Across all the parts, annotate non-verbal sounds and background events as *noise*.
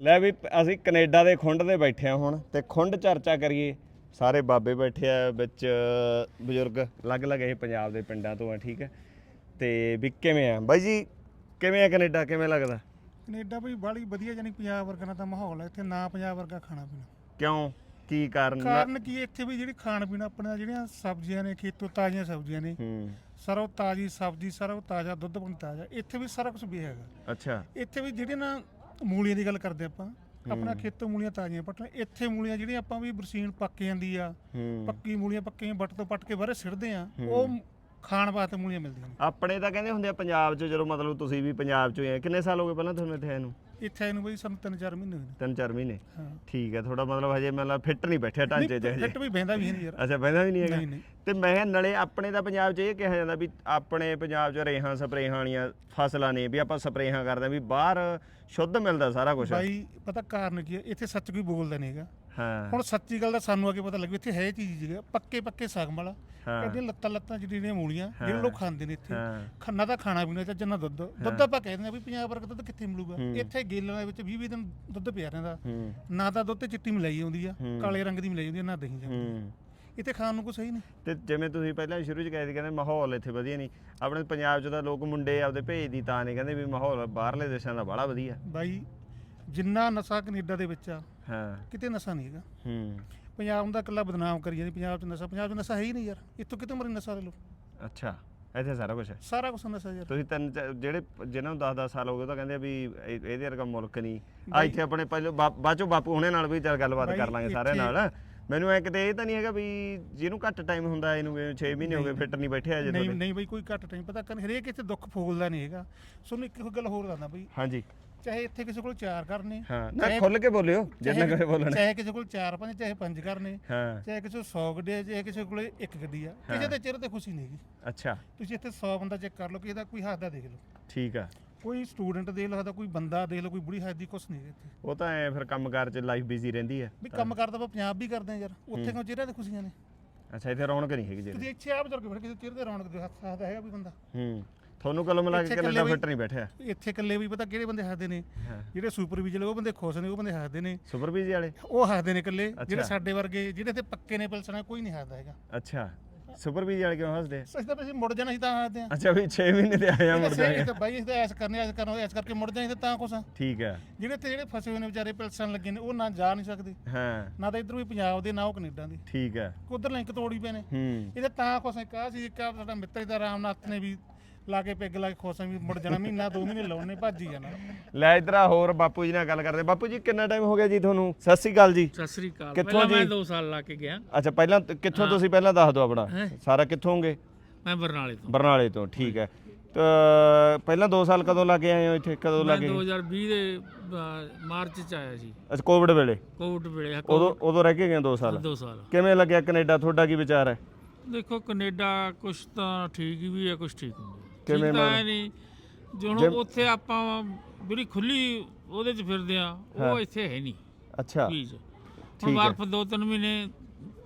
ਲੈ ਵੀ ਅਸੀਂ ਕੈਨੇਡਾ ਦੇ ਖੁੰਡ ਦੇ ਬੈਠੇ ਆ ਹੁਣ ਤੇ ਖੁੰਡ ਚਰਚਾ ਕਰੀਏ। ਸਾਰੇ ਬਾਬੇ ਬੈਠੇ ਆ ਵਿੱਚ ਬਜ਼ੁਰਗ ਅਲੱਗ-ਅਲੱਗ ਇਹ ਪੰਜਾਬ ਦੇ ਪਿੰਡਾਂ ਤੋਂ ਆ ਠੀਕ ਹੈ। ਤੇ ਵੀ ਕਿਵੇਂ ਆ? ਬਾਈ ਜੀ ਕਿਵੇਂ ਆ ਕੈਨੇਡਾ? ਕਿਵੇਂ ਲੱਗਦਾ? ਕੈਨੇਡਾ ਬਈ ਬਾਲੀ ਵਧੀਆ ਜਾਨੀ ਪੰਜਾਬ ਵਰਗਾ ਨਾ ਤਾਂ ਮਾਹੌਲ ਹੈ ਇੱਥੇ ਨਾ ਪੰਜਾਬ ਵਰਗਾ ਖਾਣਾ ਪੀਣਾ। ਕਿਉਂ? ਕੀ ਕਾਰਨ? ਕਾਰਨ ਕੀ ਹੈ, ਇੱਥੇ ਵੀ ਜਿਹੜੀ ਖਾਣ ਪੀਣਾ ਆਪਣੇ ਜਿਹੜੀਆਂ ਸਬਜ਼ੀਆਂ ਨੇ ਖੇਤੋਂ ਤਾਜ਼ੀਆਂ ਸਬਜ਼ੀਆਂ ਨੇ ਹੂੰ। ਸਰੋਂ ਤਾਜ਼ੀ ਸਬਜ਼ੀ ਸਰੋਂ ਤਾਜ਼ਾ ਦੁੱਧ ਪਾਣੀ ਤਾਜ਼ਾ ਇੱਥੇ ਵੀ ਸਾਰਾ ਕੁਝ ਵੀ ਹੈਗਾ। ਅੱਛਾ। ਇੱਥੇ ਵੀ ਜਿਹੜੇ ਨਾ ਮੂਲੀਆਂ ਦੀ ਗੱਲ ਕਰਦੇ ਆਪਾਂ। ਆਪਣਾ ਖੇਤੋਂ ਮੂਲੀਆਂ ਤਾਜ਼ੀਆਂ ਪੱਟਣਾ ਇੱਥੇ ਮੂਲੀਆਂ ਜਿਹੜੀਆਂ ਆਪਾਂ ਵੀ ਬਰਸੀਨ ਪੱਕ ਜਾਂਦੀ ਆ ਪੱਕੀ ਮੂਲੀਆਂ ਪੱਕੀਆਂ ਵੱਟ ਤੋਂ ਪੱਟ ਕੇ ਬਾਹਰ ਸਿੱਟਦੇ ਆ ਉਹ ਖਾਣ ਵਾਸਤੇ ਮੂਲੀਆਂ ਮਿਲਦੀਆਂ ਨੇ। ਆਪਣੇ ਤਾਂ ਕਹਿੰਦੇ ਹੁੰਦੇ ਆ ਪੰਜਾਬ 'ਚ ਜਦੋਂ ਮਤਲਬ ਤੁਸੀਂ ਵੀ ਪੰਜਾਬ 'ਚੋਂ ਆਏ ਕਿੰਨੇ ਸਾਲ ਹੋ ਗਏ ਪਹਿਲਾਂ ਤੁਹਾਨੂੰ ਇੱਥੇ ਆਏ ਨੂੰ? ਇੱਥੇ ਇਹਨੂੰ ਬਈ ਸਾਨੂੰ ਤਿੰਨ ਚਾਰ ਮਹੀਨੇ ਹੋਏ ਨੇ। ਤਿੰਨ ਚਾਰ ਮਹੀਨੇ? ਹਾਂ। ਠੀਕ ਹੈ ਥੋੜਾ ਮਤਲਬ ਹਜੇ ਮਤਲਬ ਫਿੱਟ ਨਹੀਂ ਬੈਠਿਆ ਢਾਂਚੇ 'ਚ ਹਜੇ। ਫਿੱਟ ਵੀ ਬਹਿੰਦਾ ਵੀ ਨਹੀਂ ਯਾਰ। ਅੱਛਾ ਬੈਂਦਾ ਵੀ ਨਹੀਂ ਹੈਗਾ? ਨਹੀਂ ਨਹੀਂ। ਤੇ ਮੈਂ ਕਿਹਾ ਨਾਲੇ ਆਪਣੇ ਤਾਂ ਪੰਜਾਬ 'ਚ ਇਹ ਕਿਹਾ ਜਾਂਦਾ ਵੀ ਆਪਣੇ ਪੰਜਾਬ 'ਚ ਰੇਹਾਂ ਸਪਰੇਹਾਂ ਵਾਲੀਆਂ ਫਸਲਾਂ ਨੇ ਵੀ ਆਪਾਂ ਸਪਰੇਹਾਂ ਕਰਦੇ ਹਾਂ ਵੀ ਬਾਹਰ ਸ਼ੁੱਧ ਮਿਲਦਾ ਸਾਰਾ ਕੁਝ ਬਾਈ ਪਤਾ ਕਾਰਨ ਕੀ ਹੈ? ਇੱਥੇ ਸੱਚ ਕੋਈ ਬੋਲਦਾ ਨਹੀਂਗਾ ਹਾਂ। ਹੁਣ ਸੱਚੀ ਗੱਲ ਦਾ ਸਾਨੂੰ ਅੱਗੇ ਪਤਾ ਲੱਗੂ ਇੱਥੇ ਹੈ ਚੀਜ਼ ਜਿਹੜਾ ਪੱਕੇ ਪੱਕੇ ਸਾਗਮ ਵਾਲਾ ਹਾਂ। ਇਹਦੀਆਂ ਲੱਤਾਂ ਲੱਤਾਂ ਜਿਹੜੀਆਂ ਮੂਲੀਆਂ ਜਿਹੜੇ ਲੋਕ ਖਾਂਦੇ ਨੇ ਇੱਥੇ। ਹਾਂ। ਖੰਨਾ ਦਾ ਖਾਣਾ ਪੀਣਾ ਤੇ ਜੰਨਾ ਦੁੱਧ ਦੁੱਧ ਆਪਾਂ ਕਹਿੰਦੇ ਆ ਵੀ ਪੰਜਾਬ ਵਰਗਾ ਦੁੱਧ ਕਿੱਥੇ ਮਿਲੂਗਾ? ਇੱਥੇ ਗੇਲਾਂ ਦੇ ਵਿੱਚ 20 20 ਦਿਨ ਦੁੱਧ ਪਿਆ ਰਹਿੰਦਾ। ਹੂੰ। ਨਾ ਤਾਂ ਦੁੱਧ ਤੇ ਚਿੱਟੀ ਮਲਾਈ ਆਉਂਦੀ ਆ ਹੂੰ। ਕਾਲੇ ਰੰਗ ਦੀ ਮਲਾਈ ਆਉਂਦੀ ਆ ਨਾ ਦਹੀਂ ਜਾਂਦੀ। ਹੂੰ। ਇੱਥੇ ਖਾਣ ਨੂੰ ਕੋਈ ਸਹੀ ਨਹੀਂ। ਤੇ ਜਿਵੇਂ ਤੁਸੀਂ ਪਹਿਲਾਂ ਸ਼ੁਰੂ 'ਚ ਕਹੇ ਸੀ ਕਹਿੰਦੇ ਮਾਹੌਲ ਇੱਥੇ ਵਧੀਆ ਨਹੀਂ ਆਪਣੇ ਪੰਜਾਬ 'ਚ ਤਾਂ ਲੋਕ ਮੁੰਡੇ ਆਪਦੇ ਭੇਜਦੀ ਤਾਂ ਨਹੀਂ ਕਹਿੰਦੇ ਵੀ ਮਾਹੌਲ ਬਾਹਰਲੇ ਦੇਸ਼ਾਂ ਦਾ ਬੜਾ ਵਧੀਆ। ਬਾਈ ਜਿੰਨਾ ਨਸ਼ਾ ਕੈਨੇਡਾ ਦੇ ਵਿੱਚ ਆ ਹਾਂ। ਕਿਤੇ ਨਸ਼ਾ ਨਹੀਂ ਹੈਗਾ। ਹੂੰ। ਪੰਜਾਬ ਦਾ ਇਕੱਲਾ ਬਦਨਾਮ ਕਰੀ ਜਾਂਦੀ ਪੰਜਾਬ 'ਚ ਨਸ਼ਾ ਪੰਜਾਬ 'ਚ ਨਸ਼ਾ ਹੈ ਹੀ ਨਹੀਂ ਯਾਰ। ਇੱਥੋਂ ਕਿਤੇ ਮਰੀ ਨਸ਼ਾ ਦੇ ਲੋ ਅੱਛਾ ਇੱਥੇ ਸਾਰਾ ਕੁਝ ਹੈ। ਸਾਰਾ ਕੁਝ ਨਸ਼ਾ ਯਾਰ। ਤੁਸੀਂ ਤਿੰਨ ਚ- ਜਿਹੜੇ ਜਿਨ੍ਹਾਂ ਨੂੰ 10-10 ਸਾਲ ਹੋ ਗਏ ਉਹ ਤਾਂ ਕਹਿੰਦੇ ਆ ਵੀ ਇਹ- ਇਹਦੇ ਵਰਗਾ ਮੁਲਕ ਨਹੀਂ। ਆ ਇੱਥੇ ਆਪਣੇ ਪਹਿਲਾਂ ਬਾ- ਬਾਅਦ ਚੋਂ ਬਾਪੂ ਹੁਣੇ ਨਾਲ ਵੀ ਚੱਲ ਗੱਲਬਾਤ ਕਰ ਲਾਂਗੇ ਸਾਰਿਆਂ ਨਾਲ। ਮੈਨੂੰ ਐ ਕਿਤੇ ਇਹ ਤਾਂ ਨਹੀਂ ਹੈਗਾ ਵੀ ਜਿਹਨੂੰ ਘੱਟ ਟਾਈਮ ਹੁੰਦਾ ਇਹਨੂੰ 6 ਮਹੀਨੇ ਹੋ ਗਏ ਫਿੱਟ ਨਹੀਂ ਬੈਠਿਆ ਅਜੇ ਨਹੀਂ ਨਹੀਂ ਬਈ ਕੋਈ ਘੱਟ ਨਹੀਂ ਪਤਾ ਕਰ ਹਰੇਕ ਇੱਥੇ ਦੁੱਖ ਫੋਲਦਾ ਨਹੀਂ ਹੈਗਾ। ਤੁਹਾਨੂੰ ਇੱਕ ਗੱਲ ਹੋਰ ਦੱਸਦਾ ਬਈ। ਹਾਂਜੀ। ਚਾਹੇ ਇੱਥੇ ਕਿਸੇ ਕੋਲ ਚਾਰ ਕਰਨੇ ਹਾਂ ਨਾ ਚਾਹੇ- ਖੁੱਲ ਕੇ ਬੋਲਿਓ ਜਿੰਨਾ ਚਾਹੇ- ਕਰੇ ਬੋਲਣਾ। ਚਾਹੇ ਕਿਸੇ ਕੋਲ ਚਾਰ ਪੰਜ ਚਾਹੇ ਪੰਜ ਕਰਨੇ ਹਾਂ। ਚਾਹੇ ਕਿਸੇ ਕੋਲ 100 ਗੱਡੀ ਆ, ਚਾਹੇ ਕਿਸੇ ਕੋਲ ਇੱਕ ਗੱਡੀ ਆ ਕਿਸੇ ਦੇ ਚਿਹਰੇ ਤੇ ਖੁਸ਼ੀ ਨਹੀਂ ਹੈਗੀ। ਅੱਛਾ। ਤੁਸੀਂ ਇੱਥੇ 100 ਬੰਦਾ ਚੈੱਕ ਕਰ ਲਓ ਕਿਸੇ ਦਾ ਕੋਈ ਹੱਸਦਾ ਦੇਖ ਲਓ। ਠੀਕ ਆ। ਕੋਈ ਸਟੂਡੈਂਟ ਦੇਖ ਲਓ ਕੋਈ ਬੰਦਾ ਦੇਖ ਲਓ ਕੋਈ ਬੁੜੀ ਹੱਸਦੀ ਕੁਛ ਨਹੀਂ ਹੈਗਾ ਇੱਥੇ। ਉਹ ਤਾਂ ਐ ਫਿਰ ਕੰਮਕਾਰ 'ਚ ਲਾਈਫ ਬਿਜ਼ੀ ਰਹਿੰਦੀ ਹੈ ਵੀ ਕੰਮ ਕਰਦਾ ਆਪਾਂ ਪੰਜਾਬ ਵੀ ਕਰਦੇ ਆ ਯਾਰ ਉੱਥੇ ਕਿਉਂ ਚਿਹਰੇ ਤੇ ਖੁਸ਼ੀਆਂ ਨੇ? ਅੱਛਾ ਇੱਥੇ ਰੌਣਕ ਨਹੀਂ ਹੈਗੀ ਜਿਹੜੀ। ਤੁਸੀਂ ਇੱਥੇ ਆਪ ਜਰ ਕੇ ਫਿਰ ਕਿਸੇ ਚਿਹਰੇ ਤੇ ਰੌਣਕ ਦੇ ਹੱਥ ਹੱਸਦਾ ਹੈਗਾ ਕੋਈ ਬੰਦਾ? ਹੂੰ। ਤੁਹਾਨੂੰ ਕੱਲ ਮਿਲਾ ਕੇ ਇੱਥੇ ਕੈਨੇਡਾ ਫਿੱਟ ਨਹੀਂ ਬੈਠਿਆ ਇੱਥੇ ਇਕੱਲੇ ਵੀ ਪਤਾ ਕਿਹੜੇ ਬੰਦੇ ਹੱਸਦੇ ਨੇ? ਹਾਂ। ਜਿਹੜੇ ਸੁਪਰ ਵਿਜਲ ਉਹ ਬੰਦੇ ਖੁਸ਼ ਨੇ ਉਹ ਬੰਦੇ ਹੱਸਦੇ ਨੇ। ਸੁਪਰ ਵਾਲੇ? ਉਹ ਹੱਸਦੇ ਨੇ ਇਕੱਲੇ। ਅੱਛਾ। ਜਿਹੜੇ ਸਾਡੇ ਵਰਗੇ ਜਿਹੜੇ ਤੇ ਪੱਕੇ ਨੇ ਪਲਸਣਾ ਕੋਈ ਨਹੀਂ ਹੱਸਦਾ ਹੈਗਾ। ਅੱਛਾ। ਸੁਪਰ ਵਾਲੇ ਕਿਉਂ ਹੱਸਦੇ? ਆ? ਸੱਚ ਤਾਂ ਅਸੀਂ ਮੁੜ ਜਾਣਾ ਸੀ ਤਾਂ ਹੱਸਦੇ ਆ ਅੱਛਾ ਵੀ 6 ਮਹੀਨੇ ਤੇ ਆਏ ਆ ਮੁੜ ਜਾਏ ਤਾਂ ਬਾਈ ਇਸ ਦਾ ਐਸ ਕਰਨੇ ਐਸ ਕਰਨਾ ਐਸ ਕਰਕੇ ਮੁੜ ਜਾਣਾ ਸੀ ਤਾਂ ਕੁਛ ਆ। ਠੀਕ ਹੈ ਜਿਹੜੇ ਤੇ ਜਿਹੜੇ ਫਸੇ ਹੋਏ ਨੇ ਵਿਚਾਰੇ ਪਲਸਣ ਲੱਗੇ ਨੇ ਉਹ ਨਾ ਜਾ ਨਹੀਂ ਸਕਦੇ। ਹਾਂ। ਨਾ ਤਾਂ ਇਧਰ ਵੀ ਪੰਜਾਬ ਦੇ ਨਾ ਉਹ ਕੈਨੇਡਾ ਦੇ। ਠੀਕ ਹੈ ਉਧਰ ਲਿੰਕ ਤੋੜੀ ਪਏ ਨੇ। ਹੂੰ। ਇਹਦੇ ਤਾਂ ਕੁਛ ਕਹਾ ਸੀ ਕਿ ਆਹ ਸਾਡਾ ਮਿੱਤਰ ਦਾ ਰਾਮਨਾਥ ਨੇ ਵੀ ਲਾ ਕੇ ਪੈਗ ਲਾ ਕੇ ਖੁਸ਼ ਵੀ ਮੁੜ ਜਾਣਾ ਮਹੀਨਾ ਦੋ ਮਹੀਨੇ ਲਾਉਣੇ ਭੱਜ ਹੀ ਜਾਣਾ। ਲੈ ਇਧਰ ਆ ਹੋਰ ਬਾਪੂ ਜੀ ਨਾਲ ਗੱਲ ਕਰਦੇ। ਬਾਪੂ ਜੀ ਕਿੰਨਾ ਟਾਈਮ ਹੋ ਗਿਆ ਜੀ ਤੁਹਾਨੂੰ? ਸਤਿ ਸ੍ਰੀ ਅਕਾਲ ਜੀ। ਸਤਿ ਸ੍ਰੀ ਅਕਾਲ। ਕਿੱਥੋਂ ਪਹਿਲਾਂ ਮੈਂ ਜੀ? 2 ਸਾਲ ਲਾ ਕੇ ਗਿਆ। ਅੱਛਾ ਪਹਿਲਾਂ ਤ- ਕਿੱਥੋਂ ਤੁਸੀਂ ਪਹਿਲਾਂ ਦੱਸ ਦਿਓ ਆਪਣਾ? ਹੈਂ? ਸਾਰਾ ਕਿੱਥੋਂ ਹੋਗੇ? ਮੈਂ ਬਰਨਾਲੇ ਤੋਂ। ਬਰਨਾਲੇ ਤੋਂ ਠੀਕ ਹੈ। ਤਾਂ ਪਹਿਲਾਂ 2 ਸਾਲ ਕਦੋਂ ਲੱਗੇ ਆਏ ਹੋ ਇੱਥੇ? ਕਦੋਂ ਮੈਂ ਲੱਗੇ 2020 ਦੇ ਅਹ, ਮਾਰਚ ਚ ਆਇਆ ਸੀ ਅੱਛਾ ਕੋਵਿਡ ਵੇਲੇ? ਕੋਵਿਡ ਵੇਲੇ ਉਦੋਂ ਉਦੋਂ ਰਹਿ ਕੇ ਗਏ 2 ਸਾਲ? 2 ਸਾਲ। ਕਿਵੇਂ ਲੱਗਿਆ ਕੈਨੇਡਾ? ਤੁਹਾਡਾ ਕੀ ਵਿਚਾਰ ਹੈ? ਦੇਖੋ ਕੈਨੇਡਾ ਕੁਛ ਤਾਂ ਠੀਕ ਵੀ ਹੈ ਕੁਛ ਠੀਕ ਨਹੀਂ ਕਿਵੇਂ ਤਾਂ ਨਹੀਂ। ਜੋ ਹੁਣ ਉੱਥੇ ਆਪਾਂ ਜਿਹੜੀ ਖੁੱਲੀ ਉਹਦੇ ਚ ਫਿਰਦੇ ਆ ਉਹ ਇੱਥੇ ਹੈ ਨਹੀਂ। ਅੱਛਾ। ਠੀਕ ਹੈ। ਬਰਫ਼ ਦੋ ਤਿੰਨ ਮਹੀਨੇ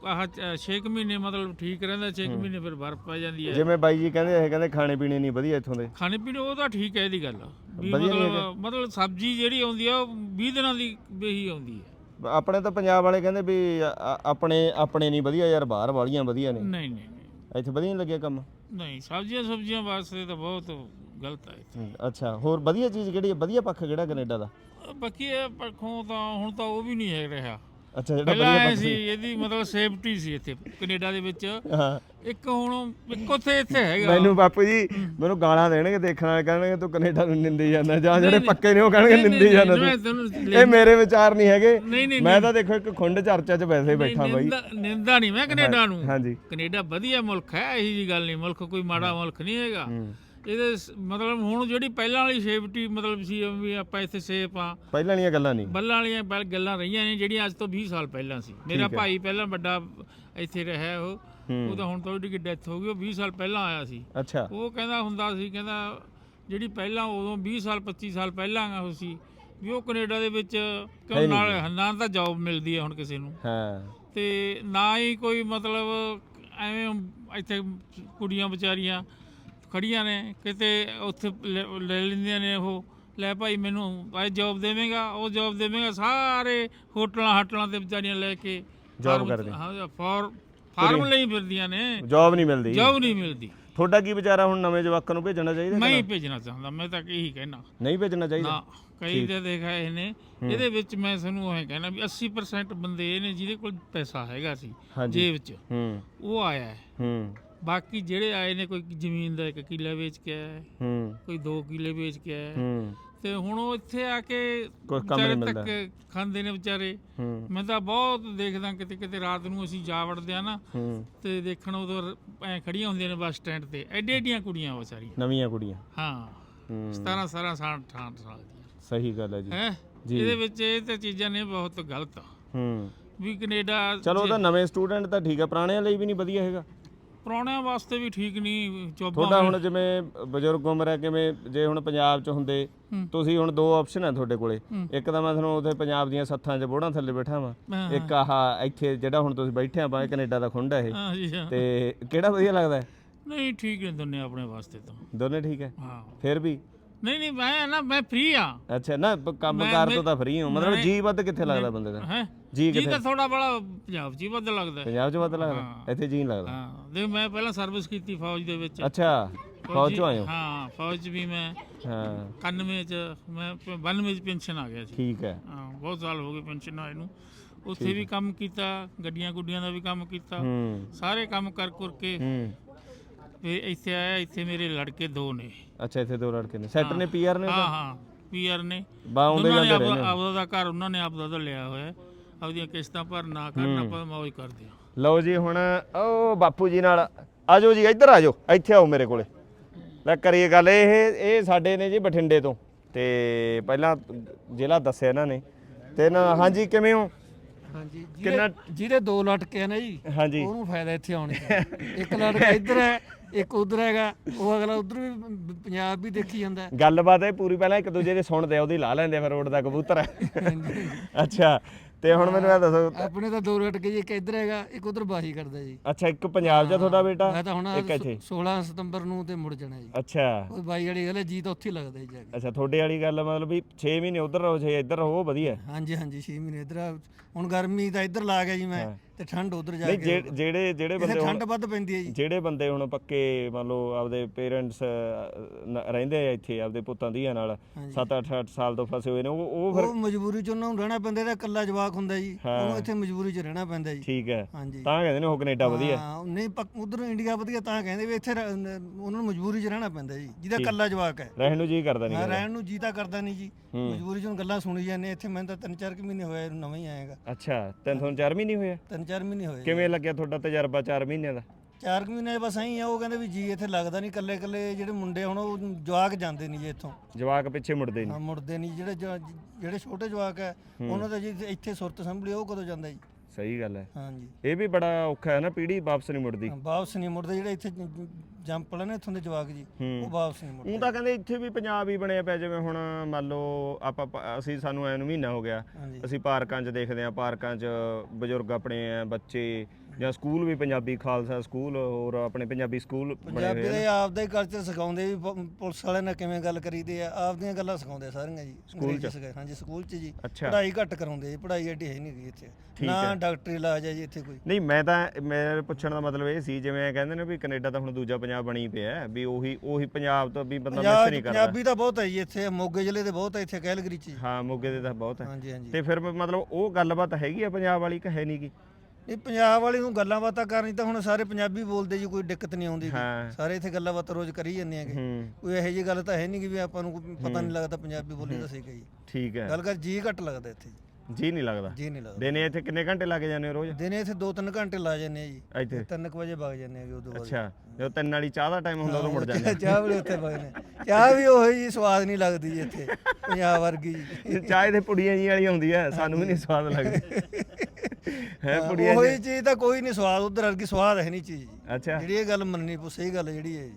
ਆਹ 6 ਮਹੀਨੇ ਮਤਲਬ ਠੀਕ ਰਹਿੰਦਾ 6 ਮਹੀਨੇ ਫਿਰ ਬਰਫ਼ ਪੈ ਜਾਂਦੀ ਹੈ। ਜਿਵੇਂ ਬਾਈ ਜੀ ਕਹਿੰਦੇ ਇਹ ਕਹਿੰਦੇ ਖਾਣੇ ਪੀਣੇ ਨਹੀਂ ਵਧੀਆ ਇੱਥੋਂ ਦੇ। ਖਾਣੇ ਪੀਣੇ ਉਹ ਤਾਂ ਠੀਕ ਹੈ ਇਹਦੀ ਗੱਲ। ਵੀ ਵਧੀਆ ਨਹੀਂ ਮਤਲਬ ਮਤਲਬ ਸਬਜ਼ੀ ਜਿਹੜੀ ਆਉਂਦੀ ਆ ਉਹ 20 ਦਿਨਾਂ ਦੀ ਹੀ ਆਉਂਦੀ ਹੈ। ਆਪਣੇ ਤਾਂ ਪੰਜਾਬ ਵਾਲੇ ਕਹਿੰਦੇ ਵੀ ਆ- ਆ- ਆਪਣੇ ਆਪਣੇ ਨਹੀਂ ਵਧੀਆ ਯਾਰ ਬਾਹਰ ਵਾਲੀਆਂ ਵਧੀਆ ਨੇ। ਨਹੀਂ ਨਹੀਂ ਨਹੀਂ। ਇੱਥੇ ਵਧੀਆ ਨਹੀਂ ਲੱਗਿਆ ਕੰਮ? ਨਹੀਂ ਸਬਜ਼ੀਆਂ ਸਬਜ਼ੀਆਂ ਵਾਸਤੇ ਤਾਂ ਬਹੁਤ ਗਲਤ। ਹੂੰ, ਅੱਛਾ ਹੋਰ ਵਧੀਆ ਚੀਜ਼ ਕਿਹੜੀ ਹੈ? ਵਧੀਆ ਪੱਖ ਕਿਹੜਾ ਕੈਨੇਡਾ ਦਾ? ਬਾਕੀ ਇਹ ਪੱਖੋਂ ਤਾਂ ਹੁਣ ਤਾਂ ਉਹ ਵੀ ਨਹੀਂ ਹੈ ਰਿਹਾ। ਅੱਛਾ ਜਿਹੜਾ ਪਹਿਲਾਂ ਵਧੀਆ ਐ ਸੀ ਇਹਦੀ ਮਤਲਬ ਸੇਫਟੀ ਸੀ ਇੱਥੇ ਕੈਨੇਡਾ ਦੇ ਵਿੱਚ। ਹਾਂ। ਇੱਕ ਹੁਣ ਇੱਕ ਉੱਥੇ ਇੱਥੇ ਹੈਗਾ। ਮੈਨੂੰ ਬਾਪੂ ਜੀ ਮੈਨੂੰ ਗਾਲਾਂ ਦੇਣਗੇ ਦੇਖਣ ਵਾਲੇ ਕਹਿਣਗੇ ਤੂੰ ਕੈਨੇਡਾ ਨੂੰ ਨਿੰਦੀ ਜਾਂਦਾ ਜਾਂ ਜਿਹੜੇ ਨਹੀਂ, ਪੱਕੇ ਨੇ ਉਹ ਕਹਿਣਗੇ ਨਹੀਂ, ਨਿੰਦੀ ਨਹੀਂ, ਜਾਂਦਾ ਮੈਂ ਤੂੰ। ਤੈਨੂੰ ਇਹ ਮੇਰੇ ਵਿਚਾਰ ਨਹੀਂ ਹੈਗੇ। ਨਹੀਂ ਮੈਂ ਤਾਂ ਦੇਖੋ ਇੱਕ ਖੁੰਡ ਚਰਚਾ 'ਚ ਵੈਸੇ ਬੈਠਾ ਬਾਈ। ਨਿੰਦਾ ਨਿੰਦਾ ਨਹੀਂ ਮੈਂ ਕੈਨੇਡਾ ਨੂੰ। ਹਾਂਜੀ। ਕੈਨੇਡਾ ਵਧੀਆ ਮੁਲਕ ਹੈ ਇਹੀ ਜੀ ਗੱਲ ਨਹੀਂ ਮੁਲਕ ਕੋਈ ਮਾੜਾ ਮੁਲਕ ਨਹੀਂ ਹੈਗਾ। ਹੂੰ। ਇਹਦੇ ਸ- ਮਤਲਬ ਹੁਣ ਜਿਹੜੀ ਪਹਿਲਾਂ ਵਾਲੀ ਸੇਫਟੀ ਮਤਲਬ ਸੀ ਵੀ ਆਪਾਂ ਇੱਥੇ ਸੇਫ ਆ ਪਹਿਲਾਂ ਵਾਲੀਆਂ ਗੱਲਾਂ ਨਹੀਂ। ਬੱਲਾਂ ਵਾਲੀਆਂ ਪਹਿਲ ਗੱਲਾਂ ਰਹੀਆਂ ਨੇ ਜਿਹੜੀਆਂ ਅੱਜ ਤੋਂ 20 ਸਾਲ ਪਹਿਲਾਂ ਸੀ। ਮੇਰਾ ਭਾਈ ਪਹਿਲਾਂ ਵੱਡਾ ਇੱਥੇ ਰਿਹਾ ਉਹ। ਉਹ ਤਾਂ ਹੁਣ ਤੋਂ ਉਹਦੀ ਡੈਥ ਹੋ ਗਈ ਉਹ 20 ਸਾਲ ਪਹਿਲਾਂ ਆਇਆ ਸੀ। ਅੱਛਾ। ਉਹ ਕਹਿੰਦਾ ਹੁੰਦਾ ਸੀ ਕਹਿੰਦਾ ਜਿਹੜੀ ਪਹਿਲਾਂ ਉਦੋਂ 20 ਸਾਲ 25 ਸਾਲ ਪਹਿਲਾਂ ਆ ਉਹ ਸੀ ਵੀ ਉਹ ਕੈਨੇਡਾ ਦੇ ਵਿੱਚ ਕਿਉਂ ਨਾਲ ਨਾ ਤਾਂ ਜੌਬ ਮਿਲਦੀ ਹੈ ਹੁਣ ਕਿਸੇ ਨੂੰ। ਹਾਂ। ਤੇ ਨਾ ਹੀ ਕੋਈ ਮਤਲਬ ਐਵੇਂ ਇੱਥੇ ਕੁੜੀਆਂ ਵਿਚਾਰੀਆਂ ਖੜੀਆਂ ਨੇ ਕਿਤੇ ਉੱਥੇ ਲੈ ਲੈ ਲੈਂਦੀਆਂ ਨੇ ਉਹ। ਲੈ ਭਾਈ ਮੈਨੂੰ ਭਾਈ ਜੌਬ ਦੇਵੇਂਗਾ ਉਹ ਜੌਬ ਦੇਵੇਂਗਾ ਸਾਰੇ ਹੋਟਲਾਂ ਹਟਲਾਂ ਤੇ ਵਿਚਾਰੀਆਂ ਲੈ ਕੇ। Job ਕਰਦੇ। ਹਾਂ ਫਾਰ ਫਾਰਮ ਲਈ ਫਿਰਦੀਆਂ ਨੇ। ਜੌਬ ਨਹੀਂ ਮਿਲਦੀ। ਜੌਬ ਨਹੀਂ ਮਿਲਦੀ। ਤੁਹਾਡਾ ਕੀ ਵਿਚਾਰਾ ਹੁਣ ਨਵੇਂ ਜਵਾਕਾਂ ਨੂੰ ਭੇਜਣਾ ਚਾਹੀਦਾ ਮੈਂ ਹੀ ਭੇਜਣਾ ਚਾਹੁੰਦਾ ਮੈਂ ਤਾਂ ਇਹੀ ਕਹਿਣਾ। ਨਹੀਂ ਭੇਜਣਾ ਚਾਹੀਦਾ? ਨਾ ਕਈ ਤੇ ਦੇਖਿਆ ਇਹਨੇ ਇਹਦੇ ਵਿੱਚ ਮੈਂ ਤੁਹਾਨੂੰ ਇਹ ਕਹਿਣਾ ਵੀ 80% ਬੰਦੇ ਇਹ ਨੇ ਜਿਹਦੇ ਕੋਲ ਪੈਸਾ ਹੈਗਾ ਸੀ ਹਾਂਜੀ। ਜੇਬ 'ਚ। ਹੂੰ। ਉਹ ਆਇਆ ਹੈ। ਹੂੰ। ਬਾਕੀ ਜਿਹੜੇ ਆਏ ਨੇ ਕੋਈ ਜ਼ਮੀਨ ਦਾ ਇੱਕ ਕਿੱਲਾ ਵੇਚ ਕੇ ਆਇਆ ਹੈ, ਕੋਈ 2 ਕਿੱਲੇ ਵੇਚ ਕੇ ਆਇਆ ਹੈ। ਤੇ ਹੁਣ ਉਹ ਇੱਥੇ ਆ ਕੇ ਕੋਈ ਕੰਮ ਨਹੀਂ ਮਿਲਦਾ। ਖਾਂਦੇ ਨੇ ਵਿਚਾਰੇ। ਹੂੰ। ਮੈਂ ਤਾਂ ਬਹੁਤ ਦੇਖਦਾ ਕਿਤੇ ਕਿਤੇ ਰਾਤ ਨੂੰ ਅਸੀਂ ਜਾ ਵੜਦੇ ਆ ਨਾ ਹੂੰ। ਤੇ ਦੇਖਣ ਉਦੋਂ ਐ ਖੜੀਆਂ ਹੁੰਦੀਆਂ ਨੇ ਬੱਸ ਸਟੈਂਡ ਤੇ। ਐਡੇ ਐਡੀਆਂ ਕੁੜੀਆਂ ਵਿਚਾਰੀਆਂ। ਨਵੀਆਂ ਕੁੜੀਆਂ। ਹਾਂ। ਹੂੰ। 17 17 ਸਾਲ 18 ਸਾਲ ਦੀਆਂ। ਸਹੀ ਗੱਲ ਹੈ ਜੀ। ਹੈ। ਇਹਦੇ ਵਿੱਚ ਇਹ ਤਾਂ ਚੀਜ਼ਾਂ ਨੇ ਬਹੁਤ ਗਲਤ ਆ। ਹੂੰ। ਵੀ ਕੈਨੇਡਾ ਚਲੋ ਉਹਦਾ ਨਵੇਂ ਸਟੂਡੈਂਟ ਤਾਂ ਠੀਕ ਹੈ ਪੁਰਾਣਿਆਂ ਲਈ ਵੀ ਨਹੀਂ ਵਧੀਆ ਹੈਗਾ। ਪੁਰਾਣਿਆਂ ਵਾਸਤੇ ਵੀ ਠੀਕ ਨਹੀਂ ਤੁਹਾਡਾ ਜੋਬਾਂ ਹੁਣ ਜਿਵੇਂ ਬਜ਼ੁਰਗ ਉਮਰ ਹੈ ਕਿਵੇਂ ਜੇ ਹੁਣ ਪੰਜਾਬ 'ਚ ਹੁੰਦੇ। ਤੁਸੀਂ ਹੁਣ ਦੋ ਆਪਸ਼ਨ ਹੈ ਤੁਹਾਡੇ ਕੋਲੇ। ਇੱਕ ਤਾਂ ਮੈਂ ਤੁਹਾਨੂੰ ਉੱਥੇ ਪੰਜਾਬ ਦੀਆਂ ਸੱਥਾਂ 'ਚ ਬੋੜਾਂ ਥੱਲੇ ਬੈਠਾ ਵਾਂ। ਇੱਕ ਆਹ ਇੱਥੇ ਜਿਹੜਾ ਹੁਣ ਤੁਸੀਂ ਬੈਠੇ ਆ ਬਾ ਕੈਨੇਡਾ ਦਾ ਖੁੰਡ ਹੈ ਇਹ। ਤੇ ਕਿਹੜਾ ਵਧੀਆ ਲੱਗਦਾ ਹੈ? ਨਹੀਂ ਠੀਕ ਨੇ ਦੋਨੇ ਆਪਣੇ ਵਾਸਤੇ ਤਾਂ। ਦੋਨੇ ਠੀਕ ਹੈ? ਹਾਂ। ਫਿਰ ਵੀ? ਨਹੀਂ ਨਹੀਂ ਮੈਂ ਨਾ ਮੈਂ ਫ੍ਰੀ ਆ। ਅੱਛਾ ਨਾ ਪ- ਕੰਮਕਾਰ ਤੋਂ ਤਾਂ ਫਰੀ ਹੋ। ਮਤਲਬ ਜੀ ਵੱਧ ਕਿੱਥੇ ਲੱਗਦਾ ਬੰਦੇ ਦਾ? ਹੈ? ਜੀ ਜੀ ਕਿੱਥੇ? ਤਾਂ ਥੋੜਾ ਬੜਾ ਪੰਜਾਬ 'ਚ ਹੀ ਵੱਧ ਲੱਗਦਾ। ਹੈ। ਪੰਜਾਬ 'ਚ ਵੱਧ ਲੱਗਦਾ। ਇੱਥੇ ਜੀ ਨਹੀਂ ਲੱਗਦਾ? ਹਾਂ। ਦੇਖ ਮੈਂ ਪਹਿਲਾਂ ਸਰਵਿਸ ਕੀਤੀ ਫੌਜ ਦੇ ਵਿੱਚ। ਅੱਛਾ ਫੌਜ 'ਚੋਂ ਆਏ ਹੋ ਹਾਂ ਫੌਜ 'ਚ ਵੀ ਮੈਂ ਹਾਂ। 91 ਚ ਮੈਂ 92 ਚ ਪੈਨਸ਼ਨ ਆ ਗਿਆ ਸੀ। ਠੀਕ ਹੈ। ਹਾਂ ਬਹੁਤ ਸਾਲ ਹੋ ਗਏ ਪੈਨਸ਼ਨ ਆਏ ਨੂੰ। ਉੱਥੇ ਵੀ ਕੰਮ ਕੀਤਾ ਗੱਡੀਆਂ ਗੁੱਡੀਆਂ ਦਾ ਵੀ ਕੰਮ ਕੀਤਾ। ਹੂੰ। ਸਾਰੇ ਕੰਮ ਕਰ ਕਰ ਕੇ ਹੂੰ। ਤੇ ਇੱਥੇ ਆਇਆ ਇੱਥੇ ਮੇਰੇ ਲੜਕੇ ਦੋ ਨੇ। ਅੱਛਾ ਇੱਥੇ ਦੋ ਲੜਕੇ ਨੇ। ਸੈਟ ਨੇ ਪੀਆਰ ਨੇ ਹਾਂ ਹਾਂ ਪੀਆਰ ਨੇ। ਬਾ ਆਉਂਦੇ ਦੋਨਾਂ ਨੇ ਜਾਂਦੇ ਆਪਦਾ ਰਹਿੰਦੇ ਆਪਦਾ ਦਾ ਘਰ ਉਹਨਾਂ ਨੇ ਆਪਦਾ ਦਾ ਲਿਆ ਹੋਇਆ। ਹੈ। ਆਪਦੀਆਂ ਕਿਸ਼ਤਾਂ ਭਰਨਾ ਕਰਨਾ ਆਪਾਂ ਮੌਜ ਕਰਦੇ ਆ ਲਓ ਜੀ ਹੁਣ ਉਹ ਬਾਪੂ ਜੀ ਨਾਲ ਆਜੋ ਜੀ ਇੱਧਰ ਆਜੋ ਇੱਥੇ ਆਓ ਮੇਰੇ ਕੋਲੇ। ਲੈ ਕਰੀਏ ਗੱਲ ਇਹ ਇਹ ਸਾਡੇ ਨੇ ਜੀ ਬਠਿੰਡੇ ਤੋਂ। ਤੇ ਪਹਿਲਾਂ ਜ਼ਿਲ੍ਹਾ ਦੱਸਿਆ ਇਹਨਾਂ ਨੇ। ਤੇ ਨਾ ਹਾਂਜੀ ਕਿਵੇਂ ਹੋ? ਹਾਂਜੀ ਕਿੰਨਾ ਜਿਹਦੇ ਦੋ ਲਟਕੇ ਨਾ ਜੀ ਹਾਂਜੀ। ਉਹਨੂੰ ਫਾਇਦਾ ਇੱਥੇ ਆਉਣ ਦਾ। *laughs* ਇੱਕ ਲਟਕਾ ਇੱਧਰ ਹੈ ਇੱਕ ਉਧਰ ਹੈਗਾ ਉਹ ਅਗਲਾ ਉਧਰ ਵੀ ਪ- ਪੰਜਾਬ ਵੀ ਦੇਖੀ ਜਾਂਦਾ। ਹੈ। ਗੱਲਬਾਤ ਇਹ ਪੂਰੀ ਪਹਿਲਾਂ ਇੱਕ ਦੂਜੇ ਦੀ ਸੁਣਦੇ ਆ ਉਹਦੀ ਲਾ ਲੈਂਦੇ ਆ ਫਿਰ ਰੋਡ ਦਾ ਕਬੂਤਰ। ਅੱਛਾ ਤੇ ਹੁਣ ਮੈਨੂੰ ਇਹ ਦੱਸੋ। ਆਪਣੇ ਤਾਂ ਦੋ ਲਟਕੇ ਜੀ ਇੱਕ ਇੱਧਰ ਹੈਗਾ ਇੱਕ ਉਧਰ ਬਾਹੀ ਕਰਦਾ ਜੀ। ਅੱਛਾ ਇੱਕ ਪੰਜਾਬ 'ਚ ਆ ਤੁਹਾਡਾ ਬੇਟਾ? ਮੈਂ ਤਾਂ ਹੁਣ ਇੱਕ ਇੱਥੇ। 16 ਸਤੰਬਰ ਨੂੰ ਤੇ ਮੁੜ ਜਾਣਾ ਜੀ। ਅੱਛਾ। ਉਹ ਬਾਈ ਵਾਲੀ ਗੱਲ ਹੈ ਜੀ ਤਾਂ ਉੱਥੇ ਹੀ ਲੱਗਦਾ ਜੀ ਜਾ ਕੇ। ਅੱਛਾ ਤੁਹਾਡੇ ਵਾਲੀ ਗੱਲ ਮਤਲਬ ਵੀ 6 ਮਹੀਨੇ ਉਧਰ ਰਹੋ 6 ਇੱਧਰ ਰਹੋ ਵਧੀਆ। ਹਾਂਜੀ ਹਾਂਜੀ 6 ਮਹੀਨੇ ਇੱਧਰ ਆ। ਹੁਣ ਗਰਮੀ ਤਾਂ ਇੱਧਰ ਲਾ ਗਿਆ ਜੀ ਮੈਂ। ਤੇ ਠੰਡ ਉਧਰ ਜਾ ਨਹੀਂ ਕੇ ਜਿਹੜੇ ਜਿਹੜੇ ਜਿਹੜੇ ਇੱਥੇ ਬੰਦੇ ਹੁਣ ਠੰਡ ਵੱਧ ਪੈਂਦੀ ਹੈ ਜੀ। ਜਿਹੜੇ ਬੰਦੇ ਹੁਣ ਪੱਕੇ ਮੰਨ ਲਓ ਆਪਦੇ ਪੇਰੈਂਟਸ ਰਹਿੰਦੇ ਆ ਇੱਥੇ ਆਪਦੇ ਪੁੱਤਾਂ ਧੀਆਂ ਨਾਲ 7-8 ਸਾਲ ਤੋਂ ਫਸੇ ਹੋਏ ਨੇ ਉਹ ਉਹ ਫਿਰ ਉਹ ਮਜਬੂਰੀ ਚ ਉਹਨਾਂ ਨੂੰ ਰਹਿਣਾ ਪੈਂਦਾ ਇਹਦਾ ਇਕੱਲਾ ਜਵਾਕ ਹੁੰਦਾ ਜੀ। ਉਹਨੂੰ ਇੱਥੇ ਮਜਬੂਰੀ ਚ ਰਹਿਣਾ ਪੈਂਦਾ ਜੀ। ਠੀਕ ਹੈ। ਹਾਂਜੀ। ਤਾਂ ਕਹਿੰਦੇ ਨੇ ਉਹ ਕੈਨੇਡਾ ਵਧੀਆ। ਹਾਂ ਨਹੀਂ ਉਧਰ ਇੰਡੀਆ ਵਧੀਆ ਤਾਂ ਕਹਿੰਦੇ ਵੀ ਇੱਥੇ ਉਹਨਾਂ ਨੂੰ ਮਜਬੂਰੀ 'ਚ ਰਹਿਣਾ ਪੈਂਦਾ ਜੀ ਜਿਹਦਾ ਇਕੱਲਾ ਜਵਾਕ ਹੈ। ਰਹਿਣ ਨੂੰ ਜੀ ਕਰਦਾ ਨਹੀਂ ਰਹਿਣ ਨੂੰ ਜੀ ਤਾਂ ਕਰਦਾ ਨਹੀਂ ਜੀ। ਮਜਬੂਰੀ 'ਚ ਹੁਣ ਗੱਲਾਂ ਸੁਣੀ ਜਾਂਦੇ ਇੱਥੇ ਮੈਂ ਤਾਂ ਤਿੰਨ ਚਾਰ ਕੁ ਮਹੀਨੇ ਹੋਏ ਇਹਨੂੰ ਨਵਾਂ ਹੀ ਆਏਗਾ ਅੱਛਾ ਤਿੰਨ ਤੋਂ ਚਾਰ ਮਹੀਨੇ ਹੋਏ ਆ? ਤਿੰਨ ਚਾਰ ਮਹੀਨੇ ਹੋਏ ਕਿਵੇਂ ਲੱਗਿਆ ਤੁਹਾਡਾ ਤਜਰਬਾ 4 ਮਹੀਨਿਆਂ ਦਾ? ਚਾਰ ਕੁ ਮਹੀਨੇ ਬਸ ਐਂ ਆ ਉਹ ਕਹਿੰਦੇ ਵੀ ਜੀ ਇੱਥੇ ਲੱਗਦਾ ਨਹੀਂ ਇਕੱਲੇ ਇਕੱਲੇ ਜਿਹੜੇ ਮੁੰਡੇ ਹੁਣ ਉਹ ਜਵਾਕ ਜਾਂਦੇ ਨਹੀਂ ਜੀ ਇੱਥੋਂ। ਜਵਾਕ ਪਿੱਛੇ ਮੁੜਦੇ ਨਹੀਂ ਹਾਂ ਮੁੜਦੇ ਨਹੀਂ ਜਿਹੜੇ ਜ- ਜਿਹੜੇ ਛੋਟੇ ਜਵਾਕ ਹੈ। ਉਹਨਾਂ ਦਾ ਜੀ ਇੱਥੇ ਸੁਰਤ ਸੰਭਲੀ ਉਹ ਕਦੋਂ ਜਾਂਦਾ ਜੀ? ਸਹੀ ਗੱਲ ਹੈ। ਹਾਂਜੀ। ਇਹ ਵੀ ਬੜਾ ਔਖਾ ਹੈ ਨਾ ਪੀੜੀ ਵਾਪਸ ਨਹੀਂ ਮੁੜਦੀ। ਹਾਂ, ਵਾਪਸ ਨਹੀਂ ਮੁੜਦੇ ਜਿਹੜੇ ਇੱਥੇ ਜੰਪ ਨੇ ਇੱਥੋਂ ਦੇ ਜਵਾਕ ਜੀ ਉਹ ਵਾਪਸ ਨਹੀਂ ਮੁੜਦੇ। ਉਹ ਤਾਂ ਕਹਿੰਦੇ ਇੱਥੇ ਵੀ ਪੰਜਾਬ ਹੀ ਬਣਿਆ ਪਿਆ ਜਿਵੇਂ ਹੁਣ ਮੰਨ ਲਓ ਆਪਾਂ ਪ- ਅਸੀਂ ਸਾਨੂੰ ਐਨ ਮਹੀਨਾ ਹੋ ਗਿਆ ਹਾਂਜੀ। ਅਸੀਂ ਪਾਰਕਾਂ 'ਚ ਦੇਖਦੇ ਆ ਪਾਰਕਾਂ 'ਚ ਬਜ਼ੁਰਗ ਆਪਣੇ ਆ ਬੱਚੇ ਜਾਂ ਸਕੂਲ ਵੀ ਪੰਜਾਬੀ ਖਾਲਸਾ ਸਕੂਲ ਹੋਰ ਆਪਣੇ ਪੰਜਾਬੀ ਸਕੂਲ ਬਣੇ ਪੰਜਾਬੀ ਹੋਏ ਆ ਦੇ ਆਪਦਾ ਹੀ ਕਲਚਰ ਸਿਖਾਉਂਦੇ ਵੀ ਪ- ਪੁਲਿਸ ਵਾਲਿਆਂ ਨਾਲ ਕਿਵੇਂ ਗੱਲ ਕਰੀਦੀ ਆ ਆਪਦੀਆਂ ਗੱਲਾਂ ਸਿਖਾਉਂਦੇ ਸਾਰੀਆਂ ਜੀ। ਅੰਗਰੇਜ਼ੀ ਸਿਖਾ- ਹਾਂਜੀ ਸਕੂਲ 'ਚ ਜੀ। ਅੱਛਾ। ਪੜ੍ਹਾਈ ਘੱਟ ਕਰਾਉਂਦੇ ਜੀ ਪੜ੍ਹਾਈ ਐਡੀ ਹੈ ਨਹੀਂ ਗਈ ਇੱਥੇ। ਨਾ ਡਾਕਟਰੀ ਇਲਾਜ ਹੈ ਜੀ ਇੱਥੇ ਕੋਈ। ਨਹੀਂ ਮੈਂ ਤਾਂ ਮੇਰੇ ਪੁੱਛਣ ਦਾ ਮਤਲਬ ਇਹ ਸੀ ਜਿਵੇਂ ਕਹਿੰਦੇ ਨੇ ਵੀ ਕੈਨੇਡਾ ਤਾਂ ਹੁਣ ਦੂਜਾ ਪੰਜਾਬ ਬਣੀ ਪਿਆ ਹੈ, ਵੀ ਉਹੀ ਉਹੀ ਪੰਜਾਬ ਤੋਂ ਵੀ ਬੰਦਾ ਮਿਸ ਪੰਜਾਬ ਨਹੀਂ ਕਰਦਾ। ਪੰਜਾਬੀ ਤਾਂ ਬਹੁਤ ਹੈ ਜੀ ਇੱਥੇ ਮੋਗੇ ਜ਼ਿਲ੍ਹੇ ਦੇ ਬਹੁਤ ਹੈ ਇੱਥੇ ਕੈਲਗਰੀ 'ਚ ਜੀ। ਹਾਂ ਮੋਗੇ ਦੇ ਤਾਂ ਬਹੁਤ ਹੈ। ਹਾਂਜੀ ਹਾਂਜੀ। ਤੇ ਫਿਰ ਮਤਲਬ ਉਹ ਗੱਲਬਾਤ ਹੈਗੀ ਆ ਪੰਜਾਬ ਵਾਲੀ ਕਿ ਹੈ ਨਹੀਂ ਗੀ? ਇਹ ਪੰਜਾਬ ਵਾਲੀ ਨੂੰ ਗੱਲਾਂ ਬਾਤਾਂ ਕਰਨੀ ਤਾਂ ਹੁਣ ਸਾਰੇ ਪੰਜਾਬੀ ਬੋਲਦੇ ਜੀ ਕੋਈ ਦਿੱਕਤ ਨਹੀਂ ਆਉਂਦੀ ਗੀ। ਹਾਂ। ਸਾਰੇ ਇੱਥੇ ਗੱਲਾਂ ਬਾਤਾਂ ਰੋਜ਼ ਕਰੀ ਜਾਂਦੇ ਆਗੇ ਹੂੰ। ਕੋਈ ਇਹੋ ਜਿਹੀ ਗੱਲ ਤਾਂ ਹੈ ਨਹੀਂ ਕਿ ਵੀ ਆਪਾਂ ਨੂੰ ਕੋਈ ਪਤਾ ਨਹੀਂ ਲੱਗਦਾ ਪੰਜਾਬੀ ਬੋਲੀ ਤਾਂ ਸਹੀ ਗਈ ਠੀਕ ਹੈ। ਗੱਲ ਕਰ ਜੀ ਘੱਟ ਲੱਗਦਾ ਇੱਥੇ ਜੀ। ਜੀ ਨਹੀਂ ਲੱਗਦਾ? ਜੀ ਨਹੀਂ ਲੱਗਦਾ। ਦਿਨੇ ਇੱਥੇ ਕਿੰਨੇ ਘੰਟੇ ਲੱਗ ਜਾਂਦੇ ਹੋ ਰੋਜ਼? ਦਿਨੇ ਇੱਥੇ 2-3 ਘੰਟੇ ਲਾ ਜਾਂਦੇ ਆ ਜੀ। ਇੱਥੇ? 3 ਵਜੇ ਵਗ ਜਾਂਦੇ ਆਗੇ ਉਦੋਂ ਬਾਅਦ। ਅੱਛਾ ਜਦੋਂ ਤਿੰਨ ਵਾਲੀ ਚਾਹ ਦਾ ਟਾਈਮ ਹੁੰਦਾ ਉਦੋਂ ਮੁੜ ਜਾਂਦੇ ਆ। ਚਾਹ ਵੀ ਉੱਥੇ ਵਗਨੇ ਚਾਹ ਵੀ ਉਹੀ ਜੀ ਸਵਾਦ ਨਹੀਂ ਲੱਗਦੀ ਜੀ ਇੱਥੇ ਪੰਜਾਬ ਵਰਗੀ ਜੀ। ਚਾਹ ਦੇ ਪੁੜੀਆਂ ਜੀ ਵਾਲੀ ਆਉਂਦੀ ਹੈ ਸਾਨੂੰ ਵੀ ਨਹੀਂ ਸਵਾਦ ਲੱਗਦੀ। *laughs* ਹੈ ਪੁੜੀਆਂ ਉਹੀ ਚੀਜ਼ ਤਾਂ ਕੋਈ ਨਹੀਂ ਸਵਾਦ ਉਧਰ ਵਰਗੀ ਸਵਾਦ ਹੈ ਨਹੀਂ ਚੀਜ਼ ਜੀ। ਅੱਛਾ। ਜਿਹੜੀ ਇਹ ਗੱਲ ਮੰਨਣੀ ਪਊ ਸਹੀ ਗੱਲ ਜਿਹੜੀ ਹੈ ਜੀ।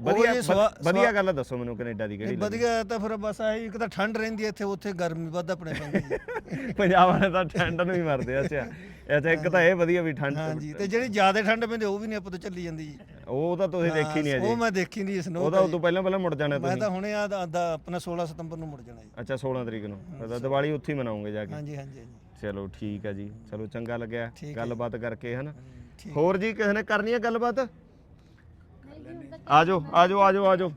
ਵਧੀਆ ਜੀ ਸਵਾ- ਵਧੀਆ ਗੱਲ ਦੱਸੋ ਮੈਨੂੰ ਕੈਨੇਡਾ ਦੀ ਕਿਹੜੀ ਵਧੀਆ ਤਾਂ ਫਿਰ ਬਸ ਆਹੀ ਇੱਕ ਤਾਂ ਠੰਡ ਰਹਿੰਦੀ ਹੈ ਇੱਥੇ ਉੱਥੇ ਗਰਮੀ ਵੱਧ ਆਪਣੇ ਪੈਂਦੀ ਹੈ? *laughs* ਪੰਜਾਬ ਵਾਲੇ ਤਾਂ ਠੰਡ ਨੂੰ ਹੀ ਮਰਦੇ ਆ, ਅੱਛਾ। ਅੱਛਾ ਇੱਕ ਤਾਂ ਇਹ ਵਧੀਆ ਵੀ ਠੰਡ ਹਾਂਜੀ ਤੇ ਜਿਹੜੀ ਜ਼ਿਆਦਾ ਠੰਡ ਪੈਂਦੀ ਉਹ ਵੀ ਨਹੀਂ ਆਪਾਂ ਤੋਂ ਚੱਲੀ ਜਾਂਦੀ ਜੀ। ਉਹ ਤਾਂ ਤੁਸੀਂ ਦੇਖੀ ਨਹੀਂ ਹਾਂ, ਉਹ ਅਜੇ। ਮੈਂ ਦੇਖੀ ਨਹੀਂ ਸਨੋ ਉਹਦਾ ਉਦੋਂ ਪਹਿਲਾਂ ਪਹਿਲਾਂ ਮੁੜ ਜਾਣਾ ਮੈਂ ਤੁਸੀਂ। ਤਾਂ ਹੁਣੇ ਆ ਦਾ ਆਪਣਾ 16 ਸਤੰਬਰ ਨੂੰ ਮੁੜ ਜਾਣਾ ਜੀ। ਅੱਛਾ 16 ਤਰੀਕ ਨੂੰ। ਤਾਂ ਦੀਵਾਲੀ ਉੱਥੇ ਹੀ ਮਨਾਉਂਗੇ ਜਾ ਕੇ। ਹਾਂਜੀ ਹਾਂਜੀ ਹਾਂਜੀ। ਚਲੋ ਠੀਕ ਹੈ ਜੀ। ਚਲੋ ਚੰਗਾ ਲੱਗਿਆ। ਠੀਕ ਹੈ। ਗੱਲਬਾਤ ਕਰਕੇ ਹਨਾ। ਠੀਕ ਹੋਰ ਜੀ ਕਿਸੇ ਨੇ ਕਰਨੀ ਹੈ ਗੱਲਬਾਤ? ਆਜੋ ਆਜੋ ਆਜੋ ਆਜੋ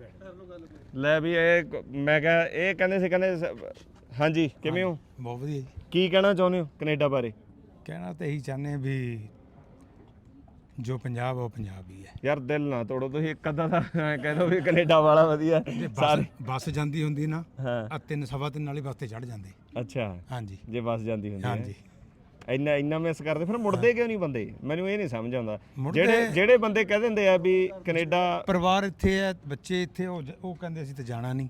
ਲੈ ਵੀ ਇਹ ਕ- ਮੈਂ ਕਿਹਾ ਇਹ ਕਹਿੰਦੇ ਸੀ ਕਹਿੰਦੇ ਸ- ਹਾਂਜੀ ਕਿਵੇਂ ਹੋ? ਬਹੁਤ ਵਧੀਆ ਜੀ। ਕੀ ਕਹਿਣਾ ਚਾਹੁੰਦੇ ਹੋ ਕੈਨੇਡਾ ਬਾਰੇ? ਕਹਿਣਾ ਤਾਂ ਇਹੀ ਚਾਹੁੰਦੇ ਹਾਂ ਵੀ ਜੋ ਪੰਜਾਬ ਉਹ ਪੰਜਾਬ ਹੀ। ਹੈ ਯਾਰ ਦਿਲ ਨਾ ਤੋੜੋ ਤੁਸੀਂ ਇੱਕ ਅੱਧਾ ਤਾਂ ਐਂ ਕਹਿ ਦੋ ਵੀ ਕੈਨੇਡਾ ਵਾਲਾ ਵਧੀਆ। ਜੇ ਸਾਰੇ ਬੱਸ ਬੱਸ ਜਾਂਦੀ ਹੁੰਦੀ ਨਾ ਹਾਂ। ਆ ਤਿੰਨ ਸਵਾ ਤਿੰਨ ਵਾਲੀ ਬੱਸ ਤੇ ਚੜ ਜਾਂਦੇ। ਅੱਛਾ। ਹਾਂਜੀ। ਜੇ ਬੱਸ ਜਾਂਦੀ ਹੁੰਦੀ ਹੈ। ਹਾਂਜੀ। ਇੰਨਾ ਇੰਨਾ ਮਿਸ ਕਰਦੇ ਫਿਰ ਮੁੜਦੇ ਕਿਉਂ ਨਹੀਂ ਬੰਦੇ? ਮੈਨੂੰ ਇਹ ਨਹੀਂ ਸਮਝ ਆਉਂਦਾ। ਮੁੜਦੇ- ਜਿਹੜੇ ਜਿਹੜੇ ਬੰਦੇ ਕਹਿ ਦਿੰਦੇ ਆ ਵੀ ਕੈਨੇਡਾ ਪਰਿਵਾਰ ਇੱਥੇ ਹੈ ਬੱਚੇ ਇੱਥੇ ਉਹ ਜ- ਉਹ ਕਹਿੰਦੇ ਅਸੀਂ ਤਾਂ ਜਾਣਾ ਨਹੀਂ।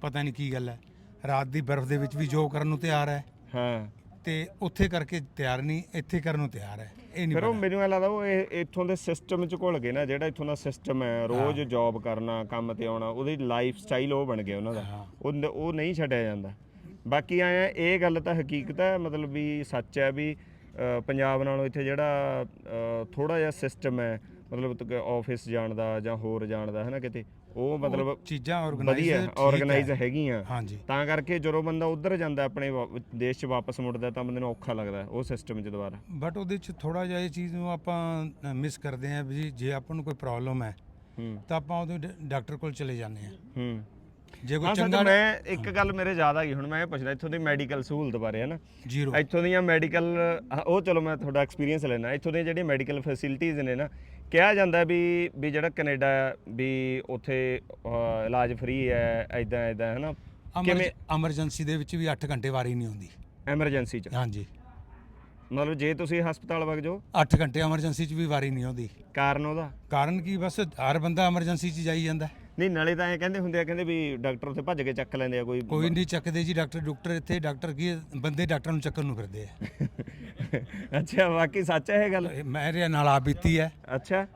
ਪਤਾ ਨਹੀਂ ਕੀ ਗੱਲ ਹੈ। ਰਾਤ ਦੀ ਬਰਫ਼ ਦੇ ਵਿੱਚ ਵੀ ਜੋ ਕਰਨ ਨੂੰ ਤਿਆਰ ਹੈ। ਹਾਂ। ਤੇ ਉੱਥੇ ਕਰਕੇ ਤਿਆਰ ਨਹੀਂ ਇੱਥੇ ਕਰਨ ਨੂੰ ਤਿਆਰ ਹੈ ਇਹ ਨਹੀਂ ਫਿਰ ਉਹ ਪਤਾ। ਮੈਨੂੰ ਐ ਲੱਗਦਾ ਉਹ ਇਹ ਇੱਥੋਂ ਦੇ ਸਿਸਟਮ ਚ ਘੁਲ ਗਏ ਨਾ ਜਿਹੜਾ ਇੱਥੋਂ ਦਾ ਸਿਸਟਮ ਹੈ ਰੋਜ਼ ਜੌਬ ਕਰਨਾ ਕੰਮ ਤੇ ਆਉਣਾ ਉਹਦੀ ਲਾਈਫ ਸਟਾਈਲ ਉਹ ਬਣ ਗਿਆ ਉਹਨਾਂ ਦਾ ਹਾਂ। ਉਹ ਨ- ਉਹ ਨਹੀਂ ਛੱਡਿਆ ਜਾਂਦਾ ਬਾਕੀ ਆਇਆ ਇਹ ਗੱਲ ਤਾਂ ਹਕੀਕਤ ਹੈ ਮਤਲਬ ਵੀ ਸੱਚ ਹੈ ਵੀ ਅ, ਪੰਜਾਬ ਨਾਲੋਂ ਇੱਥੇ ਜਿਹੜਾ ਥੋੜਾ ਜਿਹਾ ਸਿਸਟਮ ਹੈ ਮਤਲਬ ਆਫਿਸ ਜਾਣ ਦਾ ਜਾਂ ਹੋਰ ਜਾਣ ਦਾ ਹੈ ਨਾ ਕਿਤੇ ਉਹ ਮਤਲਬ ਚੀਜ਼ਾਂ ਆਰਗੇਨਾਈਜ਼ ਵਧੀਆ ਆਰਗੇਨਾਈਜ਼ ਹੈਗੀਆਂ। ਹਾਂਜੀ। ਤਾਂ ਕਰਕੇ ਜਦੋਂ ਬੰਦਾ ਉਧਰ ਜਾਂਦਾ ਆਪਣੇ ਵਾ- ਦੇਸ਼ 'ਚ ਵਾਪਸ ਮੁੜਦਾ ਤਾਂ ਬੰਦੇ ਨੂੰ ਔਖਾ ਲੱਗਦਾ ਉਹ ਸਿਸਟਮ 'ਚ ਦੁਬਾਰਾ। ਬਟ ਉਹਦੇ ਚ ਥੋੜਾ ਜਿਹਾ ਇਹ ਚੀਜ਼ ਨੂੰ ਆਪਾਂ ਮਿਸ ਕਰਦੇ ਹਾਂ ਵੀ ਜੇ ਆਪਾਂ ਨੂੰ ਕੋਈ ਪ੍ਰੋਬਲਮ ਹੈ ਹੂੰ। ਤਾਂ ਆਪਾਂ ਉਹਦੇ ਡ- ਡਾਕਟਰ ਕੋਲ ਚਲੇ ਜਾਂਦੇ ਹਾਂ। ਹੂੰ। ਜੇ ਕੋਈ ਸੱਚ ਚੰਗਾ ਮੈਂ ਇੱਕ ਗੱਲ ਮੇਰੇ ਯਾਦ ਆ ਗਈ ਹੁਣ ਮੈਂ ਇਹ ਪੁੱਛਦਾ ਇੱਥੋਂ ਦੀ ਮੈਡੀਕਲ ਸਹੂਲਤ ਬਾਰੇ ਹੈ ਨਾ ਜ਼ੀਰੋ ਇੱਥੋਂ ਦੀਆਂ ਮੈਡੀਕਲ ਉਹ ਚਲੋ ਮੈਂ ਤੁਹਾਡਾ ਐਕਸਪੀਰੀਅੰਸ ਲੈਣਾ ਇੱਥੋਂ ਦੀਆਂ ਜਿਹੜੀਆਂ ਮੈਡੀਕਲ ਫੈਸਿਲਿਟੀਆਂ ਨੇ ਨਾ ਕਿਹਾ ਜਾਂਦਾ ਵੀ ਵੀ ਜਿਹੜਾ ਕੈਨੇਡਾ ਹੈ, ਵੀ ਉੱਥੇ ਅਹ, ਇਲਾਜ ਫ੍ਰੀ ਹੈ ਐਦਾਂ ਐਦਾਂ ਹੈ ਨਾ ਕਿਵੇਂ? ਐਮਰਜੈਂਸੀ ਦੇ ਵਿੱਚ ਵੀ 8 ਘੰਟੇ ਵਾਰੀ ਨਹੀਂ ਆਉਂਦੀ ਐਮਰਜੈਂਸੀ 'ਚ? ਹਾਂਜੀ। ਮਤਲਬ ਜੇ ਤੁਸੀਂ ਹਸਪਤਾਲ ਵਗ ਜਾਓ? 8 ਘੰਟੇ ਐਮਰਜੈਂਸੀ 'ਚ ਵੀ ਵਾਰੀ ਨਹੀਂ ਆਉਂਦੀ। ਕਾਰਨ ਉਹਦਾ? ਕਾਰਨ ਕੀ? ਬਸ ਹਰ ਬੰਦਾ ਐਮਰਜੈਂਸੀ 'ਚ ਜਾਈ ਜਾਂਦਾ। ਹੈ। ਨਹੀਂ ਨਾਲੇ ਤਾਂ ਐਂ ਕਹਿੰਦੇ ਹੁੰਦੇ ਆ ਕਹਿੰਦੇ ਵੀ ਡਾਕਟਰ ਉੱਥੇ ਭੱਜ ਕੇ ਚੱਕ ਲੈਂਦੇ ਆ ਕੋਈ ਕੋਈ ਨਹੀਂ ਚੱਕਦੇ ਜੀ ਡਾਕਟਰ ਡਾਕਟਰ ਇੱਥੇ ਡਾਕਟਰ ਕੀ ਬੰਦੇ ਡਾਕਟਰ ਨੂੰ ਚੱਕਣ ਨੂੰ ਫਿਰਦੇ ਆ। *laughs* ਅੱਛਾ ਬਾਕੀ ਸੱਚ ਹੈ ਇਹ ਗੱਲ? ਇਹ ਮੇਰੇ ਨਾਲ ਆ ਬੀਤੀ ਹੈ। ਅੱਛਾ।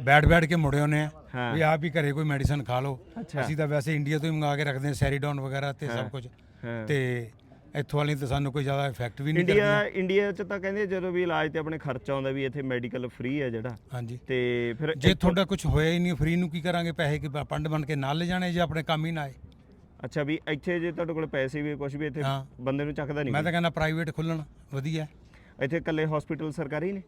ਬੈਠ ਬੈਠ ਕੇ ਮੁੜੇ ਹੋਨੇ ਆ। ਵੀ ਆਪ ਹੀ ਘਰੇ ਕੋਈ ਮੈਡੀਸਨ ਖਾ ਲਓ। ਅਸੀਂ ਤਾਂ ਵੈਸੇ ਇੰਡੀਆ ਤੋਂ ਹੀ ਮੰਗਾ ਕੇ ਰੱਖਦੇ ਹਾਂ ਸੈਰੀਡੋਨ ਵਗੈਰਾ ਤੇ ਸਭ ਕੁਝ। ਤੇ ਇੱਥੋਂ ਵਾਲੀ ਤਾਂ ਸਾਨੂੰ ਕੋਈ ਜ਼ਿਆਦਾ ਇਫੈਕਟ ਵੀ ਨਹੀਂ ਇੰਡੀਆ ਕਰਦੀ ਇੰਡੀਆ 'ਚ ਤਾਂ ਕਹਿੰਦੇ ਜਦੋਂ ਵੀ ਇਲਾਜ ਤੇ ਆਪਣੇ ਖਰਚਾ ਆਉਂਦਾ ਵੀ ਇੱਥੇ ਮੈਡੀਕਲ ਫ੍ਰੀ ਹੈ ਜਿਹੜਾ। ਹਾਂਜੀ। ਤੇ ਫਿਰ ਜੇ ਤੁਹਾਡਾ ਕੁਝ ਹੋਇਆ ਹੀ ਨਹੀਂ ਫ੍ਰੀ ਨੂੰ ਕੀ ਕਰਾਂਗੇ? ਪੈਸੇ ਕਿ ਪੰਡ ਬਣ ਕੇ ਨਾਲ ਲੈ ਜਾਣੇ ਜੇ ਆਪਣੇ ਕੰਮ ਹੀ ਨਾ ਆਏ? ਅੱਛਾ ਵੀ ਇੱਥੇ ਜੇ ਤੁਹਾਡੇ ਕੋਲ ਪੈਸੇ ਵੀ ਕੁਝ ਵੀ ਇੱਥੇ ਹਾਂ। ਬੰਦੇ ਨੂੰ ਚੱਕਦਾ ਨਹੀਂ ਮੈਂ ਤਾਂ ਕਹਿੰਦਾ ਪ੍ਰਾਈਵੇਟ ਖੁੱਲਣ ਵਧੀਆ। ਇੱਥੇ ਇਕੱਲੇ ਹਸਪੀਟਲ ਸਰਕਾਰੀ ਨੇ?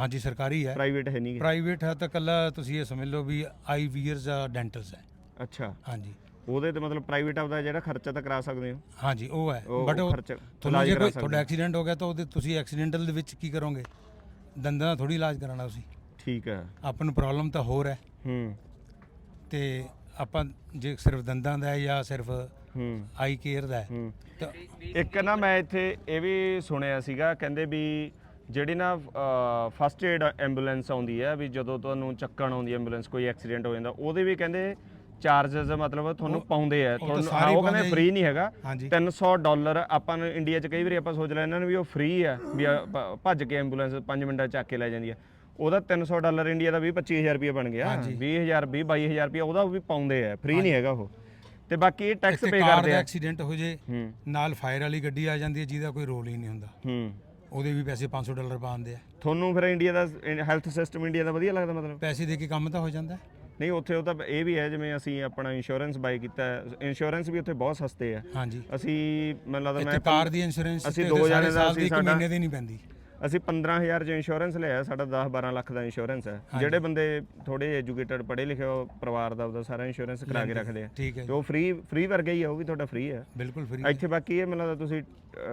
ਹਾਂਜੀ ਸਰਕਾਰੀ ਹੈ। ਪ੍ਰਾਈਵੇਟ ਹੈ ਨਹੀਂ ਪ੍ਰਾਈਵੇਟ ਹੈ ਤਾਂ ਕੱਲਾ ਤੁਸੀਂ ਇਹ ਸਮਝ ਲਓ ਵੀ ਆਈ ਵੀਅਰਸ ਡੈਂਟਲਸ ਹੈ। ਅੱਛਾ। ਹਾਂਜੀ। ਉਹਦੇ ਤੇ ਮਤਲਬ ਪ੍ਰਾਈਵੇਟ ਆਪਦਾ ਜਿਹੜਾ ਖਰਚਾ ਤਾਂ ਕਰਾ ਸਕਦੇ ਹੋ। ਹਾਂਜੀ ਉਹ ਹੈ। ਉਹ- ਬਟ ਉਹ ਖਰਚਾ ਤੁਹਾਨੂੰ ਇਲਾਜ ਜੇ ਕਰਾ ਕੋਈ ਸਕਦੇ ਤੁਹਾਡਾ ਐਕਸੀਡੈਂਟ ਹੋ ਗਿਆ ਤਾਂ ਉਹਦੇ ਤੁਸੀਂ ਐਕਸੀਡੈਂਟਲ ਦੇ ਵਿੱਚ ਕੀ ਕਰੋਗੇ? ਦੰਦਾਂ ਦਾ ਥੋੜੀ ਇਲਾਜ ਕਰਾਉਣਾ ਤੁਸੀਂ। ਠੀਕ ਹੈ। ਆਪਾਂ ਨੂੰ ਪ੍ਰੋਬਲਮ ਤਾਂ ਹੋਰ ਹੈ। ਹੂੰ। ਤੇ ਆਪਾਂ ਜੇ ਸਿਰਫ ਦੰਦਾਂ ਦਾ ਹੈ ਜਾਂ ਸਿਰਫ ਹੂੰ। ਆਈ ਕੇਅਰ ਦਾ ਹੈ ਹੂੰ। ਤਾਂ ਇੱਕ ਨਾ ਮੈਂ ਇੱਥੇ ਇਹ ਵੀ ਸੁਣਿਆ ਸੀਗਾ ਕਹਿੰਦੇ ਵੀ ਜਿਹੜੀ ਨਾ ਫਸਟ ਏਡ ਐਂਬੂਲੈਂਸ ਆਉਂਦੀ ਹੈ ਵੀ ਜਦੋਂ ਤੁਹਾਨੂੰ ਚੱਕਣ ਆਉਂਦੀ ਐਂਬੂਲੈਂਸ ਕੋਈ ਐਕਸੀਡੈਂਟ ਹੋ ਜਾਂਦਾ ਉਹਦੇ ਵੀ ਕਹਿੰਦੇ ਚਾਰजेस ਮਤਲਬ ਤੁਹਾਨੂੰ ਪਾਉਂਦੇ ਆ। ਤੁਹਾਨੂੰ ਸਾਰੇ ਉਹ ਪਾਉਂਦੇ ਕਹਿੰਦੇ ਆ ਫ੍ਰੀ ਨਹੀਂ ਹੈਗਾ। ਹਾਂਜੀ। 300 ਡਾਲਰ ਆਪਾਂ ਨੂੰ ਇੰਡੀਆ 'ਚ ਕਈ ਵਾਰੀ ਆਪਾਂ ਸੋਚ ਲੈਂਦੇ ਨੇ ਵੀ ਉਹ ਫ੍ਰੀ ਆ ਵੀ ਆ ਭ- ਭੱਜ ਕੇ ਐਂਬੂਲੈਂਸ 5 ਮਿੰਟਾਂ 'ਚ ਚੱਕ ਕੇ ਲੈ ਜਾਂਦੀ ਆ। ਉਹਦਾ 300 ਡਾਲਰ ਇੰਡੀਆ ਦਾ ਵੀ 25000 ਰੁਪਏ ਬਣ ਗਿਆ। 20000 20 22000 ਰੁਪਏ ਉਹਦਾ ਵੀ ਪਾਉਂਦੇ ਆ। ਫ੍ਰੀ ਨਹੀਂ ਹੈਗਾ ਉਹ। ਤੇ ਬਾਕੀ ਇਹ ਟੈਕਸ ਪੇ ਕਾਰ ਕਰਦੇ ਦਾ ਆ। ਐਕਸੀਡੈਂਟ ਹੋ ਜੇ ਹੂੰ। ਨਾਲ ਫਾਇਰ ਵਾਲੀ ਗੱਡੀ ਆ ਜਾਂਦੀ ਹੈ ਜਿਹਦਾ ਕੋਈ ਰੋਲ ਹੀ ਨਹੀਂ ਹੁੰਦਾ। ਹੂੰ। ਉਹਦੇ ਵੀ ਪੈਸੇ 500 ਡਾਲਰ ਪਾਉਂਦੇ ਆ। ਤੁਹਾਨੂੰ ਫਿਰ ਇੰਡੀਆ ਦਾ ਹੈਲਥ ਸਿਸਟਮ ਇੰਡੀਆ ਦਾ ਵਧੀਆ ਲੱਗਦਾ ਮਤਲਬ? ਪੈਸੇ ਦੇ ਕੇ ਕੰਮ ਤਾਂ ਹੋ ਜਾਂਦਾ। ਹੈ। ਨਹੀਂ ਉੱਥੇ ਉਹ ਤਾਂ ਇਹ ਵੀ ਹੈ ਜਿਵੇਂ ਅਸੀਂ ਆਪਣਾ ਇੰਸ਼ੋਰੈਂਸ ਬਾਈ ਕੀਤਾ ਇੰਸ਼ੋਰੈਂਸ ਵੀ ਉੱਥੇ ਬਹੁਤ ਸਸਤੇ ਆ ਹਾਂਜੀ। ਅਸੀਂ ਮੈਨੂੰ ਲੱਗਦਾ ਮੈਂ ਕਾਰ ਦੀ ਇੰਸ਼ੋਰੈਂਸ ਅਸੀਂ ਦੋ ਜਣੇ ਦਾ ਅਸੀਂ ਸਾਡਾ- ਮਹੀਨੇ ਦੀ ਨਹੀਂ ਪੈਂਦੀ। ਅਸੀਂ 15000 ਚ ਇੰਸ਼ੋਰੈਂਸ ਲਿਆ ਸਾਡਾ 10 12 ਲੱਖ ਦਾ ਇੰਸ਼ੋਰੈਂਸ ਹੈ। ਜਿਹੜੇ ਬੰਦੇ ਥੋੜੇ ਐਜੂਕੇਟਡ ਪੜ੍ਹੇ ਲਿਖੇ ਉਹ ਪਰਿਵਾਰ ਦਾ ਉਹਦਾ ਸਾਰਾ ਇੰਸ਼ੋਰੈਂਸ ਕਰਾ ਕੇ ਰੱਖਦੇ ਆ। ਹੈ ਤੇ ਉਹ ਫ੍ਰੀ ਫ੍ਰੀ ਵਰਗਾ ਹੀ ਆ ਉਹ ਵੀ ਤੁਹਾਡਾ ਫ੍ਰੀ ਹੈ। ਬਿਲਕੁਲ ਫ੍ਰੀ ਇੱਥੇ ਬਾਕੀ ਇਹ ਮੈਨੂੰ ਲੱਗਦਾ ਤੁਸੀਂ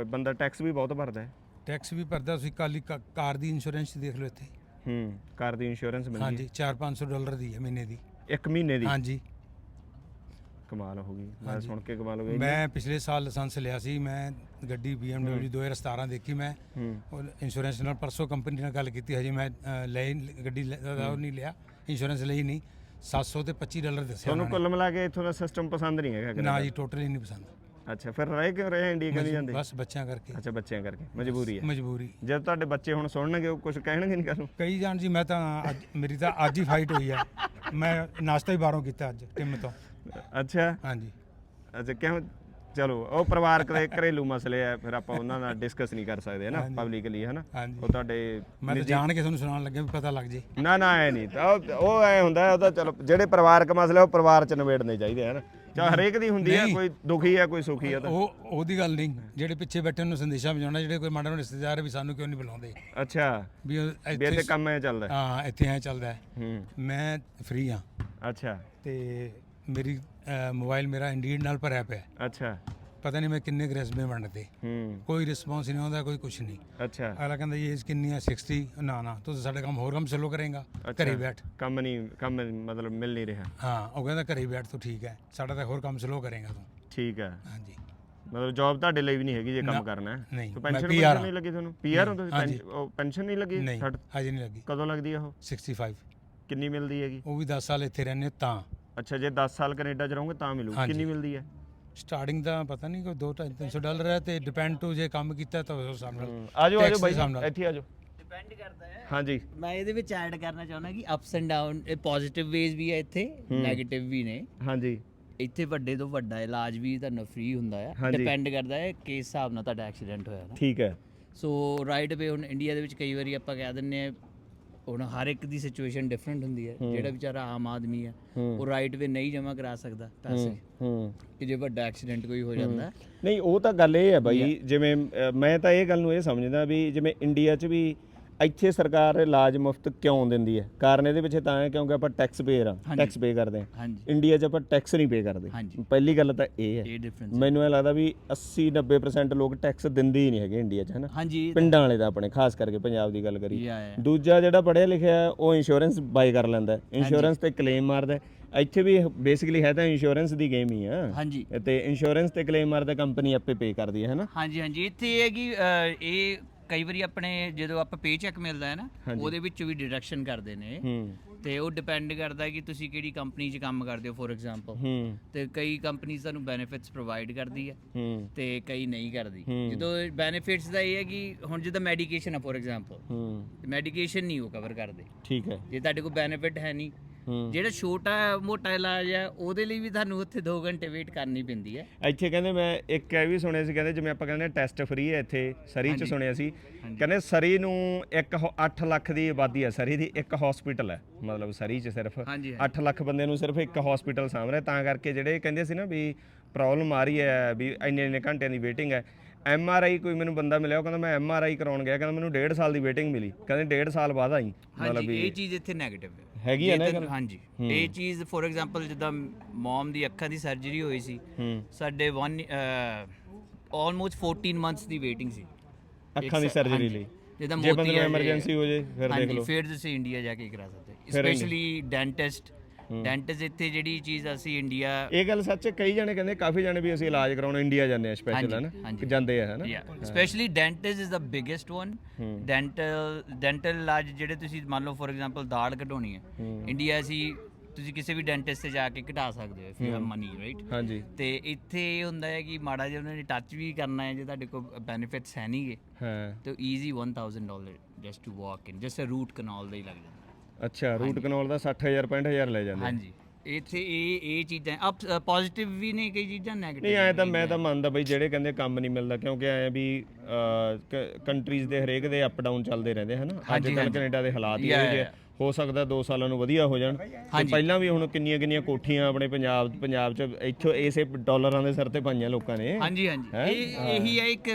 ਬੰਦਾ ਟੈਕਸ ਵੀ ਬਹੁਤ ਭਰਦਾ ਹੈ। ਟੈਕਸ ਵੀ ਭਰਦਾ ਤੁਸੀਂ ਕਾਲੀ ਕਾਰ ਦੀ ਇੰਸ਼ੋਰੈਂਸ ਦੇਖ ਲਓ ਇੱਥੇ। ਹੂੰ ਕਾਰ ਦੀ ਇੰਸ਼ੋਰੈਂਸ ਮਿਲਦੀ ਹਾਂਜੀ 4-500 ਡਾਲਰ ਦੀ ਹੈ ਮਹੀਨੇ ਦੀ। ਇੱਕ ਮਹੀਨੇ ਦੀ? ਹਾਂਜੀ। ਕਮਾਲ ਹੋ ਗਈ। ਮੈਂ ਸੁਣ ਕੇ ਕਮਾਲ ਹੋ ਗਈ ਮੈਂ ਪਿਛਲੇ ਸਾਲ ਲਾਇਸੈਂਸ ਲਿਆ ਸੀ। ਮੈਂ ਗੱਡੀ BMW 2017 ਦੇਖੀ ਮੈਂ। ਹੂੰ। ਉਹ ਇੰਸ਼ੋਰੈਂਸ ਨਾਲ ਪਰਸੋਂ ਕੰਪਨੀ ਨਾਲ ਗੱਲ ਕੀਤੀ ਹਜੇ ਮੈਂ ਲਈ ਗੱਡੀ ਲੈ- ਦਾ ਨਹੀਂ ਲਿਆ। ਇੰਸ਼ੋਰੈਂਸ ਲਈ ਨਹੀਂ। 700 ਤੇ 25 ਡਾਲਰ ਦੱਸਿਆ ਤੁਹਾਨੂੰ ਕੁੱਲ ਮਿਲਾ ਕੇ ਇੱਥੋਂ ਦਾ ਸਿਸਟਮ ਪਸੰਦ ਨਹੀਂ ਹੈਗਾ। ਨਾ ਜੀ ਟੋਟਲੀ ਨਹੀਂ ਪਸੰਦ। ਅੱਛਾ ਫਿਰ ਰਹਿ ਕਿਉਂ ਰਹੇ ਇੰਡੀਆ ਕਿਉਂ ਨਹੀਂ ਜਾਂਦੇ? ਬਸ ਬੱਚਿਆਂ ਕਰਕੇ। ਅੱਛਾ ਬੱਚਿਆਂ ਕਰਕੇ ਮਜਬੂਰੀ ਹੈ। ਮਜਬੂਰੀ। ਜਦ ਤੁਹਾਡੇ ਬੱਚੇ ਹੁਣ ਸੁਣਨਗੇ ਉਹ ਕੁਝ ਕਹਿਣਗੇ ਨਹੀਂ ਕੱਲ ਨੂੰ? ਕਈ ਜਾਣ ਜੀ ਮੈਂ ਤਾਂ ਅੱਜ ਮੇਰੀ ਤਾਂ ਅੱਜ ਹੀ ਫਾਈਟ ਹੋਈ ਹੈ ਮੈਂ ਨਾਸ਼ਤਾ ਹੀ ਬਾਹਰੋਂ ਕੀਤਾ ਅੱਜ ਟਿਮ ਤੋਂ। ਅੱਛਾ। ਹਾਂਜੀ। ਅੱਛਾ ਕਿਉਂ? ਚਲੋ ਉਹ ਪਰਿਵਾਰਕ ਦੇ ਘਰੇਲੂ ਮਸਲੇ ਆ ਫਿਰ ਆਪਾਂ ਉਹਨਾਂ ਨਾਲ ਡਿਸਕਸ ਨਹੀਂ ਕਰ ਸਕਦੇ ਨਾ ਪਬਲਿਕਲੀ ਹੈ ਨਾ ਹਾਂਜੀ। ਉਹ ਤੁਹਾਡੇ ਮੈਂ ਤਾਂ ਜਾਣ ਕੇ ਤੁਹਾਨੂੰ ਸੁਣਾਉਣ ਲੱਗਿਆ ਵੀ ਪਤਾ ਲੱਗ ਜੇ। ਨਾ ਨਾ ਐ ਨਹੀਂ। ਉਹ- ਉਹ ਐ ਹੁੰਦਾ ਉਹ ਤਾਂ ਚਲੋ ਜਿਹੜੇ ਪਰਿਵਾਰਕ ਮਸਲੇ ਉਹ ਪਰਿਵਾਰ ਚ ਨਿਬੇੜਨੇ ਚਾਹੀਦੇ ਹਨ? ਚਾ ਹਰੇਕ ਦੀ ਹੁੰਦੀ ਹੈ ਨਹੀਂ। ਕੋਈ ਦੁਖੀ ਹੈ ਕੋਈ ਸੁਖੀ ਹੈ ਤਾਂ। ਉਹ ਉਹਦੀ ਗੱਲ ਨਹੀਂ। ਜਿਹੜੇ ਪਿੱਛੇ ਬੈਠੇ ਨੂੰ ਸੰਦੇਸ਼ਾ ਪਹੁੰਚਾਉਣਾ ਜਿਹੜੇ ਕੋਈ ਮਾੜਾ ਮੋਟਾ ਰਿਸ਼ਤੇਦਾਰ ਵੀ ਸਾਨੂੰ ਕਿਉਂ ਨਹੀਂ ਬੁਲਾਉਂਦੇ? ਅੱਛਾ। ਵੀ ਉਹ ਵੀ ਇੱਥੇ ਇੱਥੇ ਕੰਮ ਐ ਚੱਲਦਾ। ਹਾਂ ਇੱਥੇ ਐ ਚੱਲਦਾ। ਹੈ। ਹੂੰ ਮੈਂ ਫ੍ਰੀ ਹਾਂ ਅੱਛਾ। ਤੇ ਮੇਰੀ ਮੋਬਾਈਲ ਮੇਰਾ ਇੰਡੀਡ ਨਾਲ ਭਰਿਆ ਪਿਆ। ਹੈ। ਅੱਛਾ। ਪਤਾ ਨਹੀਂ ਮੈਂ ਕਿੰਨੇ ਗ੍ਰੈਸਮੇ ਬਣਦੇ ਹੂੰ। ਕੋਈ ਰਿਸਪੌਂਸ ਨਹੀਂ ਆਉਂਦਾ ਕੋਈ ਕੁਝ ਨਹੀਂ। ਅੱਛਾ। ਅਗਲਾ ਕਹਿੰਦਾ ਇਹ ਏਜ ਕਿੰਨੀ ਹੈ 60 ਨਾ ਨਾ ਤੂੰ ਸਾਡਾ ਕੰਮ ਹੋਰ ਕੰਮ ਸਲੋ ਕਰੇਗਾ। ਘਰੇ ਬੈਠ। ਕੰਮ ਨਹੀਂ ਕੰਮ ਮਤਲਬ ਮਿਲ ਨਹੀਂ ਰਿਹਾ। ਹਾਂ ਉਹ ਕਹਿੰਦਾ ਘਰੇ ਬੈਠ ਤੂੰ ਠੀਕ ਹੈ। ਸਾਡਾ ਤਾਂ ਹੋਰ ਕੰਮ ਸਲੋ ਕਰੇਗਾ ਤੂੰ। ਠੀਕ ਹੈ। ਹਾਂਜੀ। ਮਤਲਬ ਜੌਬ ਤੁਹਾਡੇ ਲਈ ਵੀ ਨਹੀਂ ਹੈਗੀ ਜੇ ਕੰਮ ਕਰਨਾ ਹੈ। ਨਹੀਂ, ਤਾਂ ਪੈਨਸ਼ਨ। ਨਹੀਂ ਲੱਗੀ ਤੁਹਾਨੂੰ? ਪੀਆਰ ਹੋ ਤੁਸੀਂ? ਪੈਨਸ਼ਨ ਨਹੀਂ ਲੱਗੀ? ਹਜੇ ਨਹੀਂ ਲੱਗੀ। ਕਦੋਂ ਲੱਗਦੀ ਹੈ ਉਹ? 65 ਕਿੰਨੀ ਮਿਲਦੀ ਹੈਗੀ? ਉਹ ਵੀ 10 ਸਾਲ ਇੱਥੇ ਰਹਿੰਦੇ ਤਾਂ। ਅੱਛਾ ਜੇ 10 ਸਾਲ ਕੈਨੇਡਾ ਚ ਰਹੋਗੇ ਤਾਂ ਮਿਲੂ। ਕਿੰਨੀ ਮਿਲਦੀ ਹੈ? ਸਟਾਰਟਿੰਗ ਦਾ ਪਤਾ ਨਹੀਂ ਕੋਈ 2 300 ਡਾਲਰ ਹੈ ਤੇ ਡਿਪੈਂਡ ਟੂ ਜੇ ਕੰਮ ਕੀਤਾ ਤਾਂ ਉਸ ਹਿਸਾਬ ਨਾਲ ਆਜੋ ਆਜੋ ਬਾਈ। ਇੱਥੇ ਆਜੋ। ਡਿਪੈਂਡ ਕਰਦਾ ਹੈ। ਹਾਂਜੀ। ਮੈਂ ਇਹਦੇ ਵਿੱਚ ਐਡ ਕਰਨਾ ਚਾਹੁੰਦਾ ਕਿ ups and down positive ways ਵੀ ਹੈ ਇੱਥੇ 네ਗੇਟਿਵ ਵੀ ਨੇ। ਹਾਂਜੀ। ਇੱਥੇ ਵੱਡੇ ਤੋਂ ਵੱਡਾ ਇਲਾਜ ਵੀ ਤੁਹਾਨੂੰ ਫ੍ਰੀ ਹੁੰਦਾ ਹੈ। ਡਿਪੈਂਡ ਕਰਦਾ ਹੈ ਕਿਸ ਹਿਸਾਬ ਨਾਲ ਤੁਹਾਡਾ ਐਕਸੀਡੈਂਟ ਹੋਇਆ ਨਾ। ਠੀਕ ਹੈ। ਸੋ ਰਾਈਟ ਵੇ ਹੁਣ ਇੰਡੀਆ ਦੇ ਵਿੱਚ ਕਈ ਵਾਰੀ ਆਪਾਂ ਕਹਿ ਦਿੰਨੇ ਆ ਹੁਣ ਹਰ ਇੱਕ ਦੀ ਸਿਚੁਏਸ਼ਨ ਡਿਫਰੈਂਟ ਹੁੰਦੀ ਹੈ ਜਿਹੜਾ ਵਿਚਾਰਾ ਆਮ ਆਦਮੀ ਹੈ ਉਹ ਰਾਈਟ ਵੇ ਨਹੀਂ ਜਮ੍ਹਾਂ ਕਰਾ ਸਕਦਾ ਪੈਸੇ। ਕਿ ਜੇ ਵੱਡਾ ਐਕਸੀਡੈਂਟ ਕੋਈ ਹੋ ਜਾਂਦਾ। ਨਹੀਂ ਉਹ ਤਾਂ ਗੱਲ ਇਹ ਹੈ ਬਾਈ ਜਿਵੇਂ ਮੈਂ ਤਾਂ ਇਹ ਗੱਲ ਨੂੰ ਇਹ ਸਮਝਦਾ ਵੀ ਜਿਵੇਂ ਇੰਡੀਆ 'ਚ ਵੀ ਇੱਥੇ ਸਰਕਾਰ ਇਲਾਜ ਮੁਫਤ ਕਿਉਂ ਦਿੰਦੀ ਹੈ? ਕਾਰਨ ਇਹਦੇ ਪਿੱਛੇ ਤਾਂ ਹੈ ਕਿਉਂਕਿ ਆਪਾਂ ਟੈਕਸ ਪੇਅਰ ਆ। ਟੈਕਸ ਪੇ ਕਰਦੇ ਆ ਇੰਡੀਆ 'ਚ ਆਪਾਂ ਟੈਕਸ ਨਹੀਂ ਪੇ ਕਰਦੇ। ਪਹਿਲੀ ਗੱਲ ਤਾਂ ਇਹ ਹੈ। ਮੈਨੂੰ ਇਹ ਲੱਗਦਾ ਵੀ 80 90% ਲੋਕ ਟੈਕਸ ਦਿੰਦੇ ਹੀ ਨਹੀਂ ਹੈਗੇ ਇੰਡੀਆ 'ਚ ਹਨਾ? ਪਿੰਡਾਂ ਵਾਲੇ ਦਾ ਆਪਣੇ ਖਾਸ ਕਰਕੇ ਪੰਜਾਬ ਦੀ ਗੱਲ ਕਰੀ ਦੂਜਾ ਜਿਹੜਾ ਪੜ੍ਹਿਆ ਲਿਖਿਆ ਉਹ ਇੰਸ਼ੋਰੈਂਸ ਬਾਈ ਕਰ ਲੈਂਦਾ। ਇੰਸ਼ੋਰੈਂਸ ਤੇ ਕਲੇਮ ਮਾਰਦਾ। ਇੱਥੇ ਵੀ ਬੇਸਿਕਲੀ ਹੈ ਤਾਂ ਇੰਸ਼ੋਰੈਂਸ ਦੀ ਗੇਮ ਹੀ ਆ। ਹਾਂਜੀ। ਤੇ ਇੰਸ਼ੋਰੈਂਸ ਤੇ ਕਲੇਮ ਮਾਰਦਾ ਕੰਪਨੀ ਆਪੇ ਪੇ ਕਰਦੀ ਹੈ ਹਨਾ? ਹਾਂਜੀ ਹਾਂਜੀ। ਇੱਥੇ ਇਹ ਹੈ ਕਿ ਇਹ ਕਈ ਵਾਰੀ ਆਪਣੇ ਜਦੋਂ ਆਪਾਂ ਪੇ ਚੈੱਕ ਮਿਲਦਾ ਹੈ ਨਾ ਉਹਦੇ ਵਿੱਚ ਵੀ ਡਿਡਕਸ਼ਨ ਕਰਦੇ ਨੇ। ਤੇ ਉਹ ਡਿਪੈਂਡ ਕਰਦਾ ਕਿ ਤੁਸੀਂ ਕਿਹੜੀ ਕੰਪਨੀ 'ਚ ਕੰਮ ਕਰਦੇ ਹੋ ਫੋਰ ਐਗਜ਼ਾਮਪਲ ਤੇ ਕਈ ਕੰਪਨੀਆਂ ਤੁਹਾਨੂੰ ਬੈਨੀਫਿਟਸ ਪ੍ਰੋਵਾਈਡ ਕਰਦੀ ਹੈ ਤੇ ਕਈ ਨਹੀਂ ਕਰਦੀ। ਜਦੋਂ ਬੈਨੀਫਿਟਸ ਦਾ ਇਹ ਹੈ ਕਿ ਹੁਣ ਜਿੱਦਾਂ ਮੈਡੀਕੇਸ਼ਨ ਆ ਫੋਰ ਐਗਜ਼ਾਮਪਲ ਮੈਡੀਕੇਸ਼ਨ ਨਹੀਂ ਉਹ ਕਵਰ ਕਰਦੇ। ਠੀਕ ਹੈ। ਜੇ ਤੁਹਾਡੇ ਕੋਲ ਬੈਨੀਫਿਟ ਹੈ ਨਹੀਂ ਜਿਹੜਾ ਛੋਟਾ ਮੋਟਾ ਇਲਾਜ ਹੈ ਉਹਦੇ ਲਈ ਵੀ ਤੁਹਾਨੂੰ ਉੱਥੇ 2 ਘੰਟੇ ਵੇਟ ਕਰਨੀ ਪੈਂਦੀ ਹੈ। ਇੱਥੇ ਕਹਿੰਦੇ ਮੈਂ ਇੱਕ ਇਹ ਵੀ ਸੁਣਿਆ ਸੀ ਕਹਿੰਦੇ ਜਿਵੇਂ ਆਪਾਂ ਕਹਿੰਦੇ ਟੈਸਟ ਫ੍ਰੀ ਹੈ ਇੱਥੇ ਸਰੀ ਚ ਸੁਣਿਆ ਸੀ। ਕਹਿੰਦੇ ਸਰੀ ਨੂੰ ਇੱਕ 8 ਲੱਖ ਦੀ ਆਬਾਦੀ ਹੈ ਸਰੀ ਦੀ ਇੱਕ ਹਸਪੀਟਲ ਹੈ ਮਤਲਬ ਸਰੀ ਚ ਸਿਰਫ ਹਾਂਜੀ 8 ਲੱਖ ਬੰਦੇ ਨੂੰ ਸਿਰਫ ਇੱਕ ਹਸਪੀਟਲ ਰਿਹਾ ਤਾਂ ਕਰਕੇ ਜਿਹੜੇ ਕਹਿੰਦੇ ਸੀ ਨਾ ਵੀ ਪ੍ਰੋਬਲਮ ਆ ਰਹੀ ਹੈ ਵੀ ਇੰਨੇ ਇੰਨੇ ਘੰਟਿਆਂ ਦੀ ਵੇਟਿੰਗ ਹੈ ਐਮ ਆਰ ਆਈ ਕੋਈ ਮੈਨੂੰ ਬੰਦਾ ਮਿਲਿਆ ਉਹ ਕਹਿੰਦਾ ਮੈਂ ਐਮ ਆਰ ਆਈ ਕਰਾਉਣ ਗਿਆ ਕਹਿੰਦਾ ਮੈਨੂੰ 1.5 ਸਾਲ ਦੀ ਵੇਟਿੰਗ ਮਿਲੀ। ਕਹਿੰਦੇ 1.5 ਸਾਲ ਬਾਅਦ ਆਈ ਮਤਲਬ ਹਾਂਜੀ ਵੀ ਇਹ ਚੀਜ਼ ਇੱਥੇ 네ਗੇਟਿਵ ਹੈ। ਹੈਗੀ ਹੈ ਨਾ ਇਹ ਗੱਲ? ਹਾਂਜੀ ਇਹ ਚੀਜ਼ ਫੋਰ ਐਗਜ਼ਾਮਪਲ ਜਿੱਦਾਂ ਮਮ ਦੀ ਅੱਖਾਂ ਦੀ ਸਰਜਰੀ ਹੋਈ ਸੀ ਹੂੰ। ਸਾਡੇ 1 ਆਲਮੋਸਟ 14 ਮੰਥਸ ਦੀ ਵੇਟਿੰਗ ਸੀ। ਅੱਖਾਂ ਦੀ ਇੱਕ- ਸਰਜਰੀ ਹਾਂਜੀ। ਲਈ। ਜਿੱਦਾਂ ਜੇ ਬੰਦੇ ਮੋਤੀ ਨੂੰ ਐਮਰਜੈਂਸੀ ਹੋ ਜੇ ਫਿਰ ਦੇਖ ਹਾਂਜੀ ਲਓ। ਫਿਰ ਤੁਸੀਂ ਇੰਡੀਆ ਜਾ ਕੇ ਕਰਾ ਸਕਦੇ ਫਿਰ ਇੰਡੀਆ। ਸਪੈਸ਼ਲੀ ਡੈਂਟਿਸਟ ਡੈਂਟਿਸਟ ਇੱਥੇ ਜਿਹੜੀ ਚੀਜ਼ ਅਸੀਂ ਇੰਡੀਆ ਇਹ ਗੱਲ ਸੱਚ ਹੈ ਕਈ ਜਣੇ ਕਹਿੰਦੇ ਕਾਫੀ ਜਣੇ ਵੀ ਅਸੀਂ ਇਲਾਜ ਕਰਾਉਣ ਇੰਡੀਆ ਜਾਂਦੇ ਆ ਸਪੈਸ਼ਲ ਹਾਂਜੀ। ਜਾਂਦੇ ਆ ਹੈ ਨਾ yeah especially dentist is the biggest one. dental dental ਇਲਾਜ ਜਿਹੜੇ ਤੁਸੀਂ ਮੰਨ ਲਓ ਫੋਰ ਐਗਜ਼ਾਮਪਲ ਦਾੜ ਕਢਾਉਣੀ ਹੈ। ਇੰਡੀਆ ਅਸੀਂ ਤੁਸੀਂ ਕਿਸੇ ਵੀ ਡੈਂਟਿਸਟ ਤੇ ਜਾ ਕੇ ਕਢਾ ਸਕਦੇ ਹੋ ਹੈਵ ਮਨੀ ਰਾਈਟ ਹਾਂਜੀ। ਤੇ ਇੱਥੇ ਇਹ ਹੁੰਦਾ ਹੈ ਕਿ ਮਾੜਾ ਜਿਹਾ ਉਹਨਾਂ ਨੇ ਟੱਚ ਵੀ ਕਰਨਾ ਹੈ ਜੇ ਤੁਹਾਡੇ ਕੋਲ ਬੈਨੀਫਿਟਸ ਹੈ ਨਹੀਂਗੇ ਹਾਂ। ਤੇ easy 1000 dollar just to walk in just uh root canal ਦਾ ਹੀ ਲੱਗ ਜਾਂਦਾ। ਅੱਛਾ ਰੂਟ ਕਨੌਲ ਦਾ 60000 65000 ਲੈ ਜਾਂਦੇ। ਹਾਂਜੀ। ਇੱਥੇ ਇਹ ਇਹ ਚੀਜ਼ਾਂ ਅਪ ਪੋਜ਼ਿਟਿਵ ਵੀ ਨੇ ਕਈ ਚੀਜ਼ਾਂ ਨਹੀਂ 네ਗੇਟਿਵ ਐ ਤਾਂ ਮੈਂ ਤਾਂ ਮੰਨਦਾ ਬਈ ਜਿਹੜੇ ਕਹਿੰਦੇ ਕੰਮ ਨਹੀਂ ਮਿਲਦਾ ਕਿਉਂਕਿ ਐ ਵੀ ਕੰਟਰੀਜ਼ ਦੇ ਹਰੇਕ ਦੇ ਅਪ ਡਾਊਨ ਚੱਲਦੇ ਰਹਿੰਦੇ ਹਨ? ਅੱਜ ਕੱਲ। ਕੈਨੇਡਾ ਦੇ ਹਾਲਾਤ ਹੀ ਇਹੋ ਜਿਹੇ. ਹੋ ਸਕਦਾ 2 ਸਾਲਾਂ ਨੂੰ ਵਧੀਆ ਹੋ ਜਾਣ। ਤੇ। ਪਹਿਲਾਂ ਵੀ ਹੁਣ ਕਿੰਨੀਆਂ ਕਿੰਨੀਆਂ ਕੋਠੀਆਂ ਆਪਣੇ ਪੰਜਾਬ ਪੰਜਾਬ ਚ ਇੱਥੋਂ ਇਸੇ ਡਾਲਰਾਂ ਦੇ ਸਿਰ ਤੇ ਪਾਈਆਂ ਲੋਕਾਂ ਨੇ। ਹਾਂਜੀ ਹਾਂਜੀ? ਇਹ ਇਹੀ ਹੈ ਇੱਕ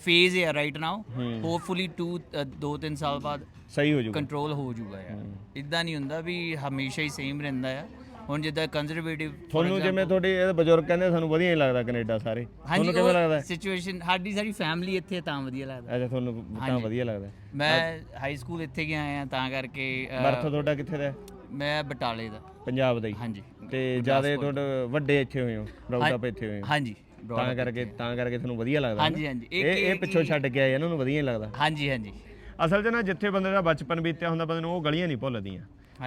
ਫੇਜ਼ ਹੈ। ਰਾਈਟ ਨਾਓ ਹੋਪਫੁਲੀ 2 2 3 ਸਾਲ ਬਾਅਦ ਸਹੀ ਹੋ ਜਾਊਗਾ। ਕੰਟਰੋਲ ਹੋ ਜਾਊਗਾ ਯਾਰ। ਇਦਾਂ ਨਹੀਂ ਹੁੰਦਾ ਵੀ ਹਮੇਸ਼ਾ ਹੀ ਸੇਮ ਰਹਿੰਦਾ ਆ। ਹੁਣ ਜਿੱਦਾਂ ਕੰਜ਼ਰਵੇਟਿਵ ਤੁਹਾਨੂੰ ਜਿਵੇਂ ਤੁਹਾਡੇ ਇਹ ਬਜ਼ੁਰਗ ਕਹਿੰਦੇ ਸਾਨੂੰ ਵਧੀਆ ਨਹੀਂ ਲੱਗਦਾ ਕੈਨੇਡਾ ਸਾਰੇ। ਤੁਹਾਨੂੰ ਕਿਵੇਂ ਲੱਗਦਾ? ਸਿਚੁਏਸ਼ਨ ਸਾਡੀ ਸਾਡੀ ਫੈਮਿਲੀ ਇੱਥੇ ਤਾਂ ਵਧੀਆ ਲੱਗਦਾ। ਅੱਛਾ ਤੁਹਾਨੂੰ ਤਾਂ ਵਧੀਆ ਲੱਗਦਾ। ਮੈਂ ਹਾਈ ਸਕੂਲ ਇੱਥੇ ਗਿਆ ਆ ਤਾਂ ਕਰਕੇ ਬਰਥ ਤੁਹਾਡਾ ਕਿੱਥੇ ਦਾ? ਹੈ? ਮੈਂ ਬਟਾਲੇ ਦਾ। ਪੰਜਾਬ ਦਾ ਹੀ। ਹਾਂਜੀ। ਤੇ ਜ਼ਿਆਦਾ ਤੁਹਾਡੇ ਵੱਡੇ ਇੱਥੇ ਹੋਏ ਹੋ ਰਾਊਟਅਪ ਇੱਥੇ ਹੋਏ ਹੋ। ਹਾਂਜੀ ਤਾਂ ਕਰਕੇ ਤਾਂ ਕਰਕੇ ਤੁਹਾਨੂੰ ਵਧੀਆ ਲੱਗਦਾ ਹਾਂਜੀ? ਹਾਂਜੀ। ਇਹ ਇਹ ਪਿੱਛੋਂ ਛੱਡ ਕੇ ਆਏ ਇਹਨਾਂ ਨੂੰ ਵਧੀਆ ਨਹੀਂ ਲੱਗਦਾ। ਹਾਂਜੀ ਹਾਂਜੀ। ਅਸਲ 'ਚ ਨਾ ਜਿੱਥੇ ਬੰਦੇ ਦਾ ਬਚਪਨ ਬੀਤਿਆ ਹੁੰਦਾ ਬੰਦੇ ਨੂੰ ਉਹ ਗਲੀਆਂ ਨਹੀਂ ਭੁੱਲਦੀਆਂ।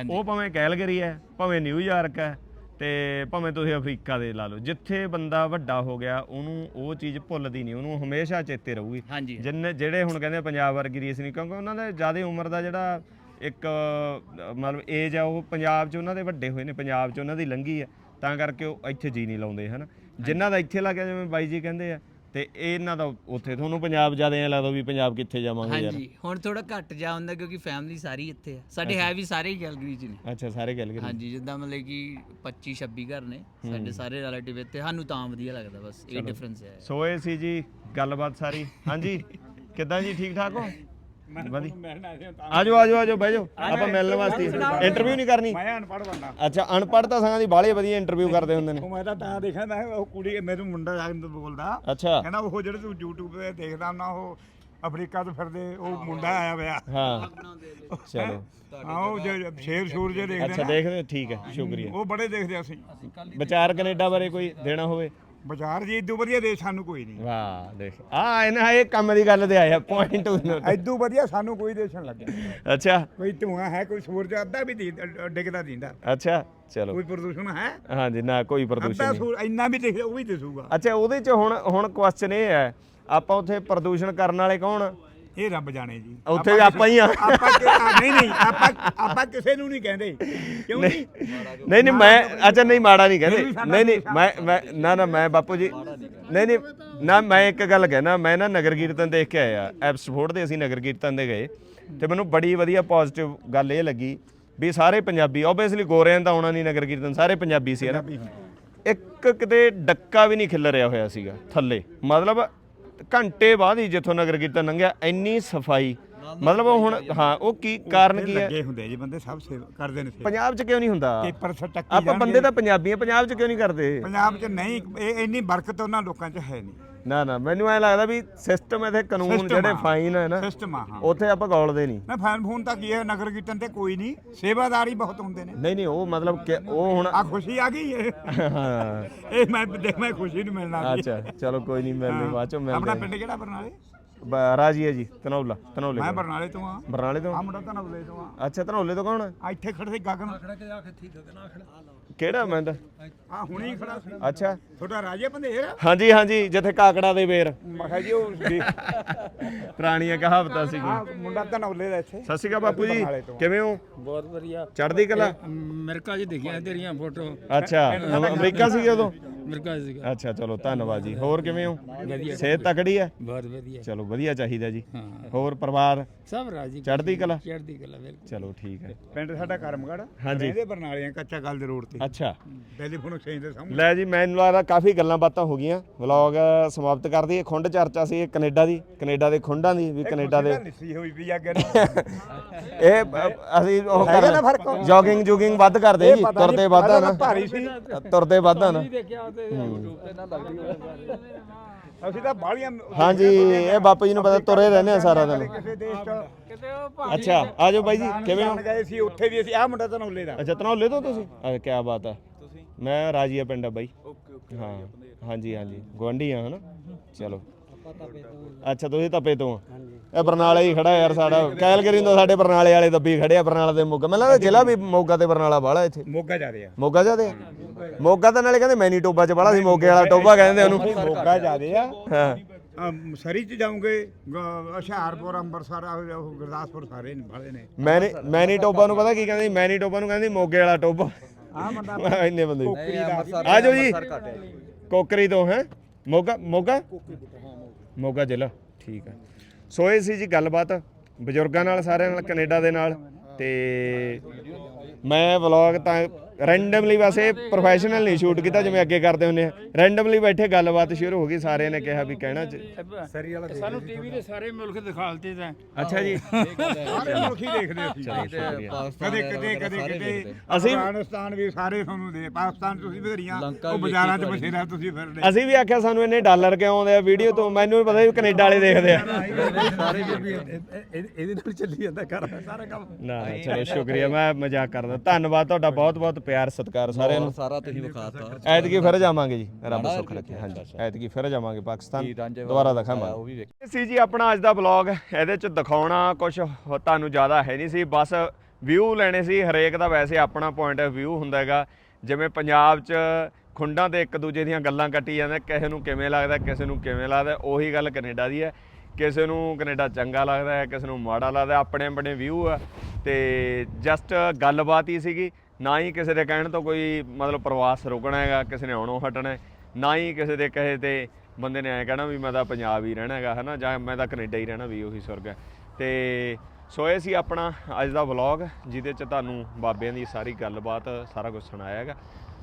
ਉਹ ਭਾਵੇਂ ਕੈਲਗਰੀ ਹੈ ਭਾਵੇਂ ਨਿਊਯਾਰਕ ਹੈ ਤੇ ਭਾਵੇਂ ਤੁਸੀਂ ਅਫਰੀਕਾ ਦੇ ਲਾ ਲਓ ਜਿੱਥੇ ਬੰਦਾ ਵੱਡਾ ਹੋ ਗਿਆ ਉਹਨੂੰ ਉਹ ਚੀਜ਼ ਭੁੱਲਦੀ ਨਹੀਂ ਉਹਨੂੰ ਹਮੇਸ਼ਾ ਚੇਤੇ ਰਹੂਗੀ। ਜਿੰਨੇ ਜਿਹੜੇ ਹੁਣ ਕਹਿੰਦੇ ਪੰਜਾਬ ਵਰਗੀ ਰੀਸ ਨਹੀਂ ਕਿਉਂਕਿ ਉਹਨਾਂ ਦੇ ਜ਼ਿਆਦਾ ਉਮਰ ਦਾ ਜਿਹੜਾ ਇੱਕ ਮਤਲਬ ਏਜ ਆ ਉਹ ਪੰਜਾਬ 'ਚ ਉਹਨਾਂ ਦੇ ਵੱਡੇ ਹੋਏ ਨੇ ਪੰਜਾਬ 'ਚ ਉਹਨਾਂ ਦੀ ਲੰਘੀ ਆ ਤਾਂ ਕਰਕੇ ਉਹ ਇੱਥੇ ਜੀ ਨਹੀਂ ਲਾਉਂਦੇ ਹਨ। ਜਿਨ੍ਹਾਂ ਦਾ ਇੱਥੇ ਲੱਗਿਆ ਜਿਵੇਂ ਬਾਈ ਜੀ ਕਹਿੰਦੇ ਆ ਤੇ ਇਹਨਾਂ ਦਾ ਉੱਥੇ ਤੁਹਾਨੂੰ ਪੰਜਾਬ ਜ਼ਿਆਦਾ ਐ ਲੱਗਦਾ ਵੀ ਪੰਜਾਬ ਕਿੱਥੇ ਜਾਵਾਂਗੇ ਯਾਰ। ਹਾਂਜੀ ਹੁਣ ਥੋੜਾ ਘੱਟ ਜਾ ਹੁੰਦਾ ਕਿਉਂਕਿ ਫੈਮਿਲੀ ਸਾਰੀ ਇੱਥੇ ਆ। ਸਾਡੇ ਹੈ ਵੀ ਸਾਰੇ ਹੀ ਕੈਲਗਰੀ ਚ ਨੇ। ਅੱਛਾ ਸਾਰੇ ਗੱਲ ਕਰੀ ਹਾਂਜੀ ਜਿੱਦਾਂ ਮਤਲਬ ਕਿ 25 26 ਘਰ ਨੇ ਸਾਡੇ ਸਾਰੇ ਰਿਲੇਟਿਵ ਇੱਥੇ। ਸਾਨੂੰ ਤਾਂ ਵਧੀਆ ਲੱਗਦਾ ਬਸ ਇਹ ਡਿਫਰੈਂਸ ਹੈ। ਸੋ ਇਹ ਸੀ ਜੀ ਗੱਲਬਾਤ ਸਾਰੀ। ਹਾਂਜੀ ਕਿੱਦਾਂ ਜੀ ਠੀਕ ਠਾਕ ਹੋ? ਵਧੀਆ ਆਜੋ ਆਜੋ ਆਜੋ ਬਹਿ ਜਾਓ। ਆਪਾਂ ਮਿਲਣ ਵਾਸਤੇ ਇੰਟਰਵਿਊ ਨਹੀਂ ਕਰਨੀ। ਮੈਂ ਅਨਪੜ੍ਹ ਬੰਦਾ। ਅੱਛਾ ਅਨਪੜ੍ਹ ਤਾਂ ਸੰਗਾਂ ਦੀ ਬਾਲੇ ਵਧੀਆ ਇੰਟਰਵਿਊ ਕਰਦੇ ਹੁੰਦੇ ਨੇ। ਉਹ ਮੈਂ ਤਾਂ ਤਾਂ ਦੇਖਿਆ ਮੈਂ ਕਿਹਾ ਉਹ ਕੁੜੀ ਮੈਨੂੰ ਮੁੰਡਾ ਜਾ ਕੇ ਬੋਲਦਾ। ਅੱਛਾ। ਕਹਿੰਦਾ ਉਹ ਜਿਹੜੇ ਤੂੰ YouTube ਤੇ ਦੇਖਦਾ ਨਾ ਉਹ ਅਫਰੀਕਾ ਤੋਂ ਫਿਰਦੇ ਉਹ ਮੁੰਡਾ ਆਇਆ ਹੋਇਆ ਹਾਂ। ਚਲੋ। ਉਹ ਜੇ ਸ਼ੇਰ ਸ਼ੂਰ ਜੇ ਦੇਖਦੇ ਅੱਛਾ ਨਾ। ਦੇਖਦੇ ਠੀਕ ਹੈ ਸ਼ੁਕਰੀਆ। ਉਹ ਬੜੇ ਦੇਖਦੇ ਅਸੀਂ। ਵਿਚਾਰ ਕੈਨੇਡਾ ਬਾਰੇ ਕੋਈ ਦੇਣਾ ਹੋਵੇ? ਬਾਜ਼ਾਰ ਜੀ ਇਦੋਂ ਵਧੀਆ ਦੇਸ਼ ਸਾਨੂੰ ਕੋਈ ਨਹੀਂ। ਵਾਹ ਦੇਖ। ਆ ਇਹਨਾਂ ਇਹ ਕੰਮ ਦੀ ਗੱਲ ਤੇ ਆਇਆ ਪੁਆਇੰਟ ਇਦੋਂ ਵਧੀਆ ਸਾਨੂੰ ਕੋਈ ਦੇਸ਼ ਨਹੀਂ। ਲੱਗਿਆ ਅੱਛਾ। ਕੋਈ ਧੂਆਂ ਹੈ ਕੋਈ ਸੂਰਜ ਅੱਧਾ ਵੀ ਦੀ- ਡਿੱਗਦਾ ਦਿੰਦਾ। ਅੱਛਾ ਚਲੋ। ਕੋਈ ਪ੍ਰਦੂਸ਼ਣ ਹੈ? ਹਾਂਜੀ ਨਾ ਕੋਈ ਪ੍ਰਦੂਸ਼ਣ ਅੱਧਾ ਨਹੀਂ। ਸੂਰ ਇੰਨਾ ਵੀ ਦਿਖ ਉਹ ਵੀ ਦਿਸੂਗਾ। ਅੱਛਾ ਉਹਦੇ ਚ ਹੁਣ ਹੁਣ ਕੁਐਸਚਨ ਇਹ ਹੈ ਆਪਾਂ ਉੱਥੇ ਪ੍ਰਦੂਸ਼ਣ ਕਰਨ ਵਾਲੇ ਕੌਣ? ਇਹ ਰੱਬ ਜਾਣੇ ਜੀ। ਉੱਥੇ ਆਪਾਂ ਹੀ ਆ। ਆਪਾਂ ਕਿ- ਆ, ਨਹੀਂ ਨਹੀਂ ਆਪਾਂ ਆਪਾਂ ਕਿਸੇ ਨੂੰ ਨਹੀਂ ਕਹਿੰਦੇ। ਕਿਉਂ ਨਹੀਂ ਨਹੀਂ ਨਹੀਂ ਮੈਂ ਅੱਛਾ ਨਹੀਂ ਮਾੜਾ ਨਹੀਂ ਕਹਿੰਦੇ। ਨਹੀਂ ਨਹੀਂ ਮੈਂ ਮੈਂ ਨਾ ਨਾ ਮੈਂ ਬਾਪੂ ਜੀ ਨਹੀਂ ਨਹੀਂ ਨਾ ਮੈਂ ਇੱਕ ਗੱਲ ਕਹਿਣਾ ਮੈਂ ਨਾ ਨਗਰ ਕੀਰਤਨ ਦੇਖ ਕੇ ਆਇਆ। ਐਪਸਫੋਰਡ ਦੇ ਅਸੀਂ ਨਗਰ ਕੀਰਤਨ ਦੇ ਗਏ ਤੇ ਮੈਨੂੰ ਬੜੀ ਵਧੀਆ ਪੋਜ਼ਿਟਿਵ ਗੱਲ ਇਹ ਲੱਗੀ ਵੀ ਸਾਰੇ ਪੰਜਾਬੀ ਆਬਵੀਅਸਲੀ ਗੋਰਿਆਂ ਦਾ ਆਉਣਾ ਨਹੀਂ ਨਗਰ ਕੀਰਤਨ ਸਾਰੇ ਪੰਜਾਬੀ ਸੀ ਨਾ? ਇੱਕ ਕਿਤੇ ਡੱਕਾ ਵੀ ਨਹੀਂ ਖਿਲਰਿਆ ਹੋਇਆ ਸੀਗਾ ਥੱਲੇ। ਮਤਲਬ ਘੰਟੇ ਬਾਅਦ ਹੀ ਜਿੱਥੋਂ ਨਗਰ ਕੀਰਤਨ ਲੰਘਿਆ ਇੰਨੀ ਸਫ਼ਾਈ। ਮਤਲਬ ਉਹ ਹੁਣ ਹਾਂ ਉਹ ਕੀ ਕਾਰਨ ਕੀ ਹੈ? ਲੱਗੇ ਹੁੰਦੇ ਜੀ ਬੰਦੇ ਸਭ ਸੇਵਾ ਕਰਦੇ ਨੇ ਸੇਵਾ। ਪੰਜਾਬ 'ਚ ਕਿਉਂ ਨਹੀਂ ਹੁੰਦਾ? ਪੇਪਰ ਸਟੱਕੀ ਆਪਾਂ ਬੰਦੇ ਤਾਂ ਪੰਜਾਬੀ ਆ ਪੰਜਾਬ 'ਚ ਕਿਉਂ ਨਹੀਂ ਕਰਦੇ? ਪੰਜਾਬ 'ਚ ਨਹੀਂ ਇਹ ਇੰਨੀ ਬਰਕਤ ਉਹਨਾਂ ਲੋਕਾਂ 'ਚ ਹੈ ਨਹੀਂ। ਨਾ ਨਾ ਮੈਨੂੰ ਐ ਲੱਗਦਾ ਵੀ ਸਿਸਟਮ ਇਹਦੇ ਕਾਨੂੰਨ System ਜਿਹੜੇ ਆ। ਫਾਈਨ ਹੈ ਨਾ ਸਿਸਟਮ ਆ ਹਾਂ। ਉੱਥੇ ਆਪਾਂ ਗੌਲਦੇ ਨਹੀਂ। ਨਾ ਫੈਨ ਫੋਨ ਤਾਂ ਕੀ ਹੈ ਨਗਰ ਕੀਰਤਨ ਤੇ ਕੋਈ ਨਹੀਂ ਸੇਵਾਦਾਰੀ ਬਹੁਤ ਹੁੰਦੇ ਨੇ। ਨਹੀਂ ਨਹੀਂ ਉਹ ਮਤਲਬ ਕਿ ਉਹ ਹੁਣ ਆ ਖੁਸ਼ੀ ਆ ਗਈ ਇਹ ਹਾਂ। ਇਹ ਮੈਂ ਦੇਖ ਮੈਂ ਖੁਸ਼ੀ ਨੂੰ ਮਿਲਣਾ ਸੀ। ਅੱਛਾ ਚਲੋ ਕੋਈ ਨਹੀਂ ਮਿਲਦੇ ਬਾਅਦ ਚੋਂ ਆਪਣਾ ਮਿਲਦੇ ਪਿੰਡ ਕਿਹੜਾ ਬਰਨਾਲੇ? ਬ- ਰਾਜੀ ਹੈ ਜੀ ਤਨੌਲਾ ਤਨੌਲੇ ਮੈਂ ਤੋਂ। ਬਰਨਾਲੇ ਤੋਂ ਆ ਬਰਨਾਲੇ ਤੋਂ? ਆ ਮੁੰਡਾ ਤਾਂ ਨਵਲੇ ਤੋਂ ਆ। ਅੱਛਾ ਤਨੌਲੇ ਤੋਂ ਕੌਣ? ਹੈ? ਆ ਇੱਥੇ ਖੜੇ ਸੀ ਗਗਨ ਕਿਹੜਾ ਮੈਂ ਤਾਂ ਆ ਹੁਣੇ ਹੀ ਖੜਾ। ਸੀ ਅੱਛਾ। ਤੁਹਾਡਾ ਰਾਜੇ ਬੰਦੇਰ ਹਾਂਜੀ ਹਾਂਜੀ ਜਿੱਥੇ ਕਾਕੜਾ ਦੇ ਬੇਰ। ਮੈਂ ਕਿਹਾ ਜੀ ਉਹ ਪੁਰਾਣੀਆਂ ਕਹਾਵਤਾਂ ਸੀ ਆ ਮੁੰਡਾ ਤਾਂ ਨਵਲੇ ਦਾ ਇੱਥੇ। ਸਤਿ ਸ਼੍ਰੀ ਅਕਾਲ ਬਾਪੂ ਜੀ। ਕਿਵੇਂ ਹੋ? ਬਹੁਤ ਵਧੀਆ। ਚੜ੍ਹਦੀ ਕਲਾ? ਅਮਰੀਕਾ 'ਚ ਦੇਖੀਆਂ ਤੇਰੀਆਂ ਫੋਟੋ। ਅੱਛਾ ਅਮਰੀਕਾ ਸੀ ਉਦੋਂ? 'ਚ ਸੀਗਾ। ਅੱਛਾ ਚਲੋ ਧੰਨਵਾਦ ਜੀ। ਹੋਰ ਕਿਵੇਂ ਹੋ? ਵਧੀਆ। ਸਿਹਤ ਤਕੜੀ ਹੈ? ਬਹੁਤ ਵਧੀਆ। ਚਲੋ ਵਧੀਆ ਚਾਹੀਦਾ ਜੀ। ਹਾਂ। ਹੋਰ ਪਰਿਵਾਰ? ਸਭ ਰਾਜੀ। ਚੜ੍ਹਦੀ ਕਲਾ? ਚੜ੍ਹਦੀ ਕਲਾ ਬਿਲਕੁਲ। ਚਲੋ ਠੀਕ ਹੈ। ਪਿੰਡ ਸਾਡਾ ਕਰਮਗੜ ਹਾਂਜੀ। ਇਹਦੇ ਬਰਨਾਲੇ ਆ ਕੱਚਾ ਗੱਲ ਦੇ ਰੋਡ ਤੇ। ਅੱਛਾ। ਟੈਲੀਫੋਨ ਐਕਸਚੇਂਜ ਦੇ ਸਾਹਮਣੇ। ਲੈ ਜੀ ਮੈਨੂੰ ਲੱਗਦਾ ਕਾਫੀ ਗੱਲਾਂ ਬਾਤਾਂ ਹੋ ਗਈਆਂ। ਵਲੌਗ ਸਮਾਪਤ ਕਰ ਦਈਏ। ਖੁੰਡ ਚਰਚਾ ਸੀ ਇਹ ਕੈਨੇਡਾ ਦੀ ਕੈਨੇਡਾ ਦੇ ਖੁੰਡਾਂ ਦੀ ਵੀ ਕੈਨੇਡਾ ਦੇ ਲਿੱਸੀ ਹੋਈ ਵੀ ਅੱਗੇ *laughs* ਇਹ ਅ, ਅਸੀਂ ਉਹ ਹੈਗਾ ਨਾ ਫ਼ਰਕ? ਜੋਗਿੰਗ ਜੋਗਿੰਗ ਵੱਧ ਕਰਦੇ ਜੀ। ਤੁਰਦੇ ਵੱਧ ਆ ਨਾ। ਭਾਰੀ ਸੀ। ਤੁਰਦੇ ਵੱਧ ਆ ਨਾ ਦੇਖਿਆ YouTube ਤੇ ਨਾ ਲੱਗਦੀ ਅਸੀਂ ਤਾਂ ਬਾਲੀਆਂ ਹਾਂਜੀ ਇਹ ਬਾਪੂ ਜੀ ਨੂੰ ਪਤਾ ਤੁਰੇ ਰਹਿੰਦੇ ਆ ਸਾਰਾ ਦਿਨ। ਕਿਸੇ ਦੇਸ਼ ਚ ਕਿਤੇ ਉਹ ਅੱਛਾ ਆਜੋ ਬਾਈ ਜੀ ਕਿਵੇਂ ਹੋ? ਜਾਣ ਗਏ ਸੀ ਉੱਥੇ ਵੀ ਅਸੀਂ ਆ ਮੁੰਡਾ ਤਾਂ ਨੌਲੇ ਦਾ। ਅੱਛਾ ਤਨੌਲੇ ਤੋਂ ਤੁਸੀਂ? ਕੀ ਬਾਤ ਹੈ ਮੈਂ ਰਾਜੀਆ ਪਿੰਡ ਆ ਬਾਈ। ਓਕੇ ਓਕੇ ਹਾਂ। ਹਾਂਜੀ ਹਾਂਜੀ। ਗਵਾਂਢੀ ਆ ਹਨਾ? ਚਲੋ। ਅੱਛਾ ਤੁਸੀਂ ਤਪੇ ਤੋਂ ਆ ਇਹ ਬਰਨਾਲੇ ਹੀ ਖੜਾ ਯਾਰ ਸਾਡਾ। ਕੈਲਗਰੀ ਤੋਂ ਸਾਡੇ ਬਰਨਾਲੇ ਵਾਲੇ ਦੱਬੀ ਖੜੇ ਆ ਬਰਨਾਲਾ ਦੇ ਮੋਗਾ। ਮੈਨੂੰ ਲੱਗਦਾ ਜ਼ਿਲ੍ਹਾ ਵੀ ਮੋਗਾ ਤੇ ਬਰਨਾਲਾ ਵਾਲਾ ਇੱਥੇ। ਮੋਗਾ ਜਾ ਰਹੇ ਆ? ਮੋਗਾ ਜਾਦੇ ਮੋਗਾ ਤਾਂ ਨਾਲੇ ਕਹਿੰਦੇ ਮੈਨੀ ਟੋਬਾ ਚ ਵਾਲਾ ਸੀ ਮੋਗੇ ਵਾਲਾ ਟੋਬਾ ਕਹਿੰਦੇ ਉਹਨੂੰ। ਮੋਗਾ ਜਾ ਰਹੇ ਆ। ਹਾਂ। ਅਮ, ਸਰੀ ਚ ਜਾਉਂਗੇ ਹੁਸ਼ਿਆਰਪੁਰ ਅੰਮ੍ਰਿਤਸਰ ਆਹ ਉਹ ਗੁਰਦਾਸਪੁਰ ਸਾਰੇ ਨੇ ਬਾਲੇ ਨੇ। ਮੈਨੀ ਮੈਨੀ ਟੋਬਾ ਨੂੰ ਪਤਾ ਕੀ ਕਹਿੰਦੇ ਸੀ? ਮੈਨੀ ਟੋਬਾ ਨੂੰ ਕਹਿੰਦੇ ਸੀ ਮੋਗੇ ਵਾਲਾ ਟੋਬਾ। ਆ ਬੰਦਾ ਇੰਨੇ ਬੰਦੇ। ਦਾ ਆ ਜਾਓ ਜੀ। ਕੋਕਰੀ ਤੋਂ ਹੈ? ਮੋਗਾ ਮੋਗਾ? ਮੋਗਾ ਜ਼ਿਲ੍ਹਾ। ਠੀਕ ਹੈ ਸੋ ਇਹ ਸੀ ਜੀ ਗੱਲਬਾਤ ਬਜ਼ੁਰਗਾਂ ਨਾਲ, ਸਾਰਿਆਂ ਨਾਲ, ਕੈਨੇਡਾ ਦੇ ਨਾਲ। ਤੇ ਮੈਂ ਵਲੌਗ ਤਾਂ ਰੈਂਡਮਲੀ ਵੈਸੇ ਪ੍ਰੋਫੈਸ਼ਨਲ ਨਹੀਂ ਸ਼ੂਟ ਕੀਤਾ ਜਿਵੇਂ ਅੱਗੇ ਕਰਦੇ ਹੁੰਦੇ ਆ। ਰੈਂਡਮਲੀ ਬੈਠੇ ਗੱਲਬਾਤ ਸ਼ੁਰੂ ਹੋ ਗਈ ਸਾਰਿਆਂ ਨੇ ਕਿਹਾ ਵੀ ਕਹਿਣਾ ਚ। ਸਾਨੂੰ ਟੀਵੀ ਦੇ ਸਾਰੇ ਮੁਲਕ ਦਿਖਾਲਤੇ ਤਾਂ। ਅੱਛਾ ਜੀ। ਸਾਰੇ ਮੁਲਕ ਹੀ ਦੇਖਦੇ ਅਸੀਂ ਕਦੇ ਕਦੇ ਕਦੇ ਕਦੇ ਅਸੀਂ- ਅਫਗਾਨਿਸਤਾਨ ਵੀ ਸਾਰੇ ਤੁਹਾਨੂੰ ਦੇ ਪਾਕਿਸਤਾਨ ਤੁਸੀਂ ਬਥੇਰੀਆਂ ਉਹ ਬਾਜ਼ਾਰਾਂ 'ਚ ਬਸੇਰਾ ਤੁਸੀਂ ਫਿਰਦੇ। ਅਸੀਂ ਵੀ ਆਖਿਆ ਸਾਨੂੰ ਇੰਨੇ ਡਾਲਰ ਕਿਉਂ ਆਉਂਦੇ ਆ ਵੀਡੀਓ ਤੋਂ ਮੈਨੂੰ ਵੀ ਪਤਾ ਕੈਨੇਡਾ ਵਾਲੇ ਦੇਖਦੇ ਆ। ਇਹਦੇ ਨਾਲ ਚੱਲੀ ਜਾਂਦਾ ਕਰ ਸਾਰਾ ਕੰਮ। ਨਾ ਨਾ ਚਲੋ ਸ਼ੁਕਰੀਆ ਮੈਂ ਮਜ਼ਾਕ ਕਰਦਾ। ਧੰਨਵਾਦ ਤੁਹਾਡਾ ਬਹੁਤ ਬਹੁਤ ਪਿਆਰ ਸਤਿਕਾਰ ਸਾਰਿਆਂ ਨੂੰ। ਸਾਰਾ ਤੁਸੀਂ ਵਿਖਾਤਾ। ਐਤਕੀ ਫਿਰ ਜਾਵਾਂਗੇ ਜੀ ਰੱਬ ਸੁੱਖ ਰੱਖੇ ਹਾਂਜੀ। ਐਤਕੀ ਫਿਰ ਜਾਵਾਂਗੇ ਪਾਕਿਸਤਾਨ ਦੁਬਾਰਾ ਦਿਖਾਵਾਂਗੇ। ਉਹ ਵੀ ਵੇਖ। ਇਹ ਸੀ ਜੀ ਆਪਣਾ ਅੱਜ ਦਾ ਬਲੌਗ ਇਹਦੇ ਚ ਦਿਖਾਉਣਾ ਕੁਝ ਤੁਹਾਨੂੰ ਜ਼ਿਆਦਾ ਹੈ ਨਹੀਂ ਸੀ ਬਸ ਵਿਊ ਲੈਣੇ ਸੀ ਹਰੇਕ ਦਾ ਵੈਸੇ ਆਪਣਾ ਪੁਆਇੰਟ ਆਫ ਵਿਊ ਹੁੰਦਾ ਹੈਗਾ। ਜਿਵੇਂ ਪੰਜਾਬ 'ਚ ਖੁੰਡਾਂ ਤੇ ਇੱਕ ਦੂਜੇ ਦੀਆਂ ਗੱਲਾਂ ਕੱਟੀ ਜਾਂਦੇ ਕਿਸੇ ਨੂੰ ਕਿਵੇਂ ਲੱਗਦਾ ਕਿਸੇ ਨੂੰ ਕਿਵੇਂ ਲੱਗਦਾ ਉਹੀ ਗੱਲ ਕੈਨੇਡਾ ਦੀ ਹੈ। ਕਿਸੇ ਨੂੰ ਕੈਨੇਡਾ ਚੰਗਾ ਲੱਗਦਾ ਹੈ ਕਿਸੇ ਨੂੰ ਮਾੜਾ ਲੱਗਦਾ ਆਪਣੇ ਆਪਣੇ ਵਿਊ ਆ। ਤੇ ਜਸਟ ਗੱਲਬਾਤ ਹੀ ਸੀਗੀ। ਨਾ ਹੀ ਕਿਸੇ ਦੇ ਕਹਿਣ ਤੋਂ ਕੋਈ ਮਤਲਬ ਪ੍ਰਵਾਸ ਰੁਕਣਾ ਹੈਗਾ, ਕਿਸੇ ਨੇ ਆਉਣੋਂ ਹਟਣਾ ਨਾ ਹੀ ਕਿਸੇ ਦੇ ਕਹੇ ਤੇ ਬੰਦੇ ਨੇ ਐਂ ਕਹਿਣਾ ਵੀ ਮੈਂ ਤਾਂ ਪੰਜਾਬ ਹੀ ਰਹਿਣਾ ਹੈਗਾ, ਹਨਾ, ਜਾਂ ਮੈਂ ਤਾਂ ਕੈਨੇਡਾ ਹੀ ਰਹਿਣਾ ਵੀ ਉਹੀ ਸੁਰਗ ਹੈ। ਤੇ ਸੋ ਇਹ ਸੀ ਆਪਣਾ ਅੱਜ ਦਾ ਵਲੌਗ, ਜਿਹਦੇ ਚ ਤੁਹਾਨੂੰ ਬਾਬਿਆਂ ਦੀ ਸਾਰੀ ਗੱਲਬਾਤ, ਸਾਰਾ ਕੁਝ ਸੁਣਾਇਆ ਹੈਗਾ।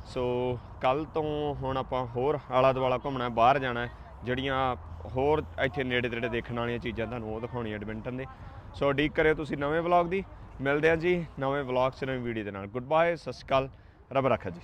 ਸੋ ਕੱਲ ਤੋਂ ਹੁਣ ਆਪਾਂ ਹੋਰ ਆਲਾ ਦੁਆਲਾ ਘੁੰਮਣਾ ਬਾਹਰ ਜਾਣਾ ਜਿਹੜੀਆਂ ਹੋਰ ਇੱਥੇ ਨੇੜੇ ਤੇੜੇ ਦੇਖਣ ਵਾਲੀਆਂ ਚੀਜ਼ਾਂ ਤੁਹਾਨੂੰ ਉਹ ਦਿਖਾਉਣੀਆਂ ਐਡਮਿੰਟਨ ਦੇ। ਸੋ ਉਡੀਕ ਕਰਿਓ ਤੁਸੀਂ ਨਵੇਂ ਵਲੌਗ ਦੀ। ਮਿਲਦੇ ਹਾਂ ਜੀ ਨਵੇਂ ਵਲੌਗ 'ਚ, ਨਵੀਂ ਵੀਡੀਓ ਦੇ ਨਾਲ। ਗੁੱਡ ਬਾਏ ਸਤਿ ਸ਼੍ਰੀ ਅਕਾਲ, ਰੱਬ ਰੱਖਾ ਜੀ।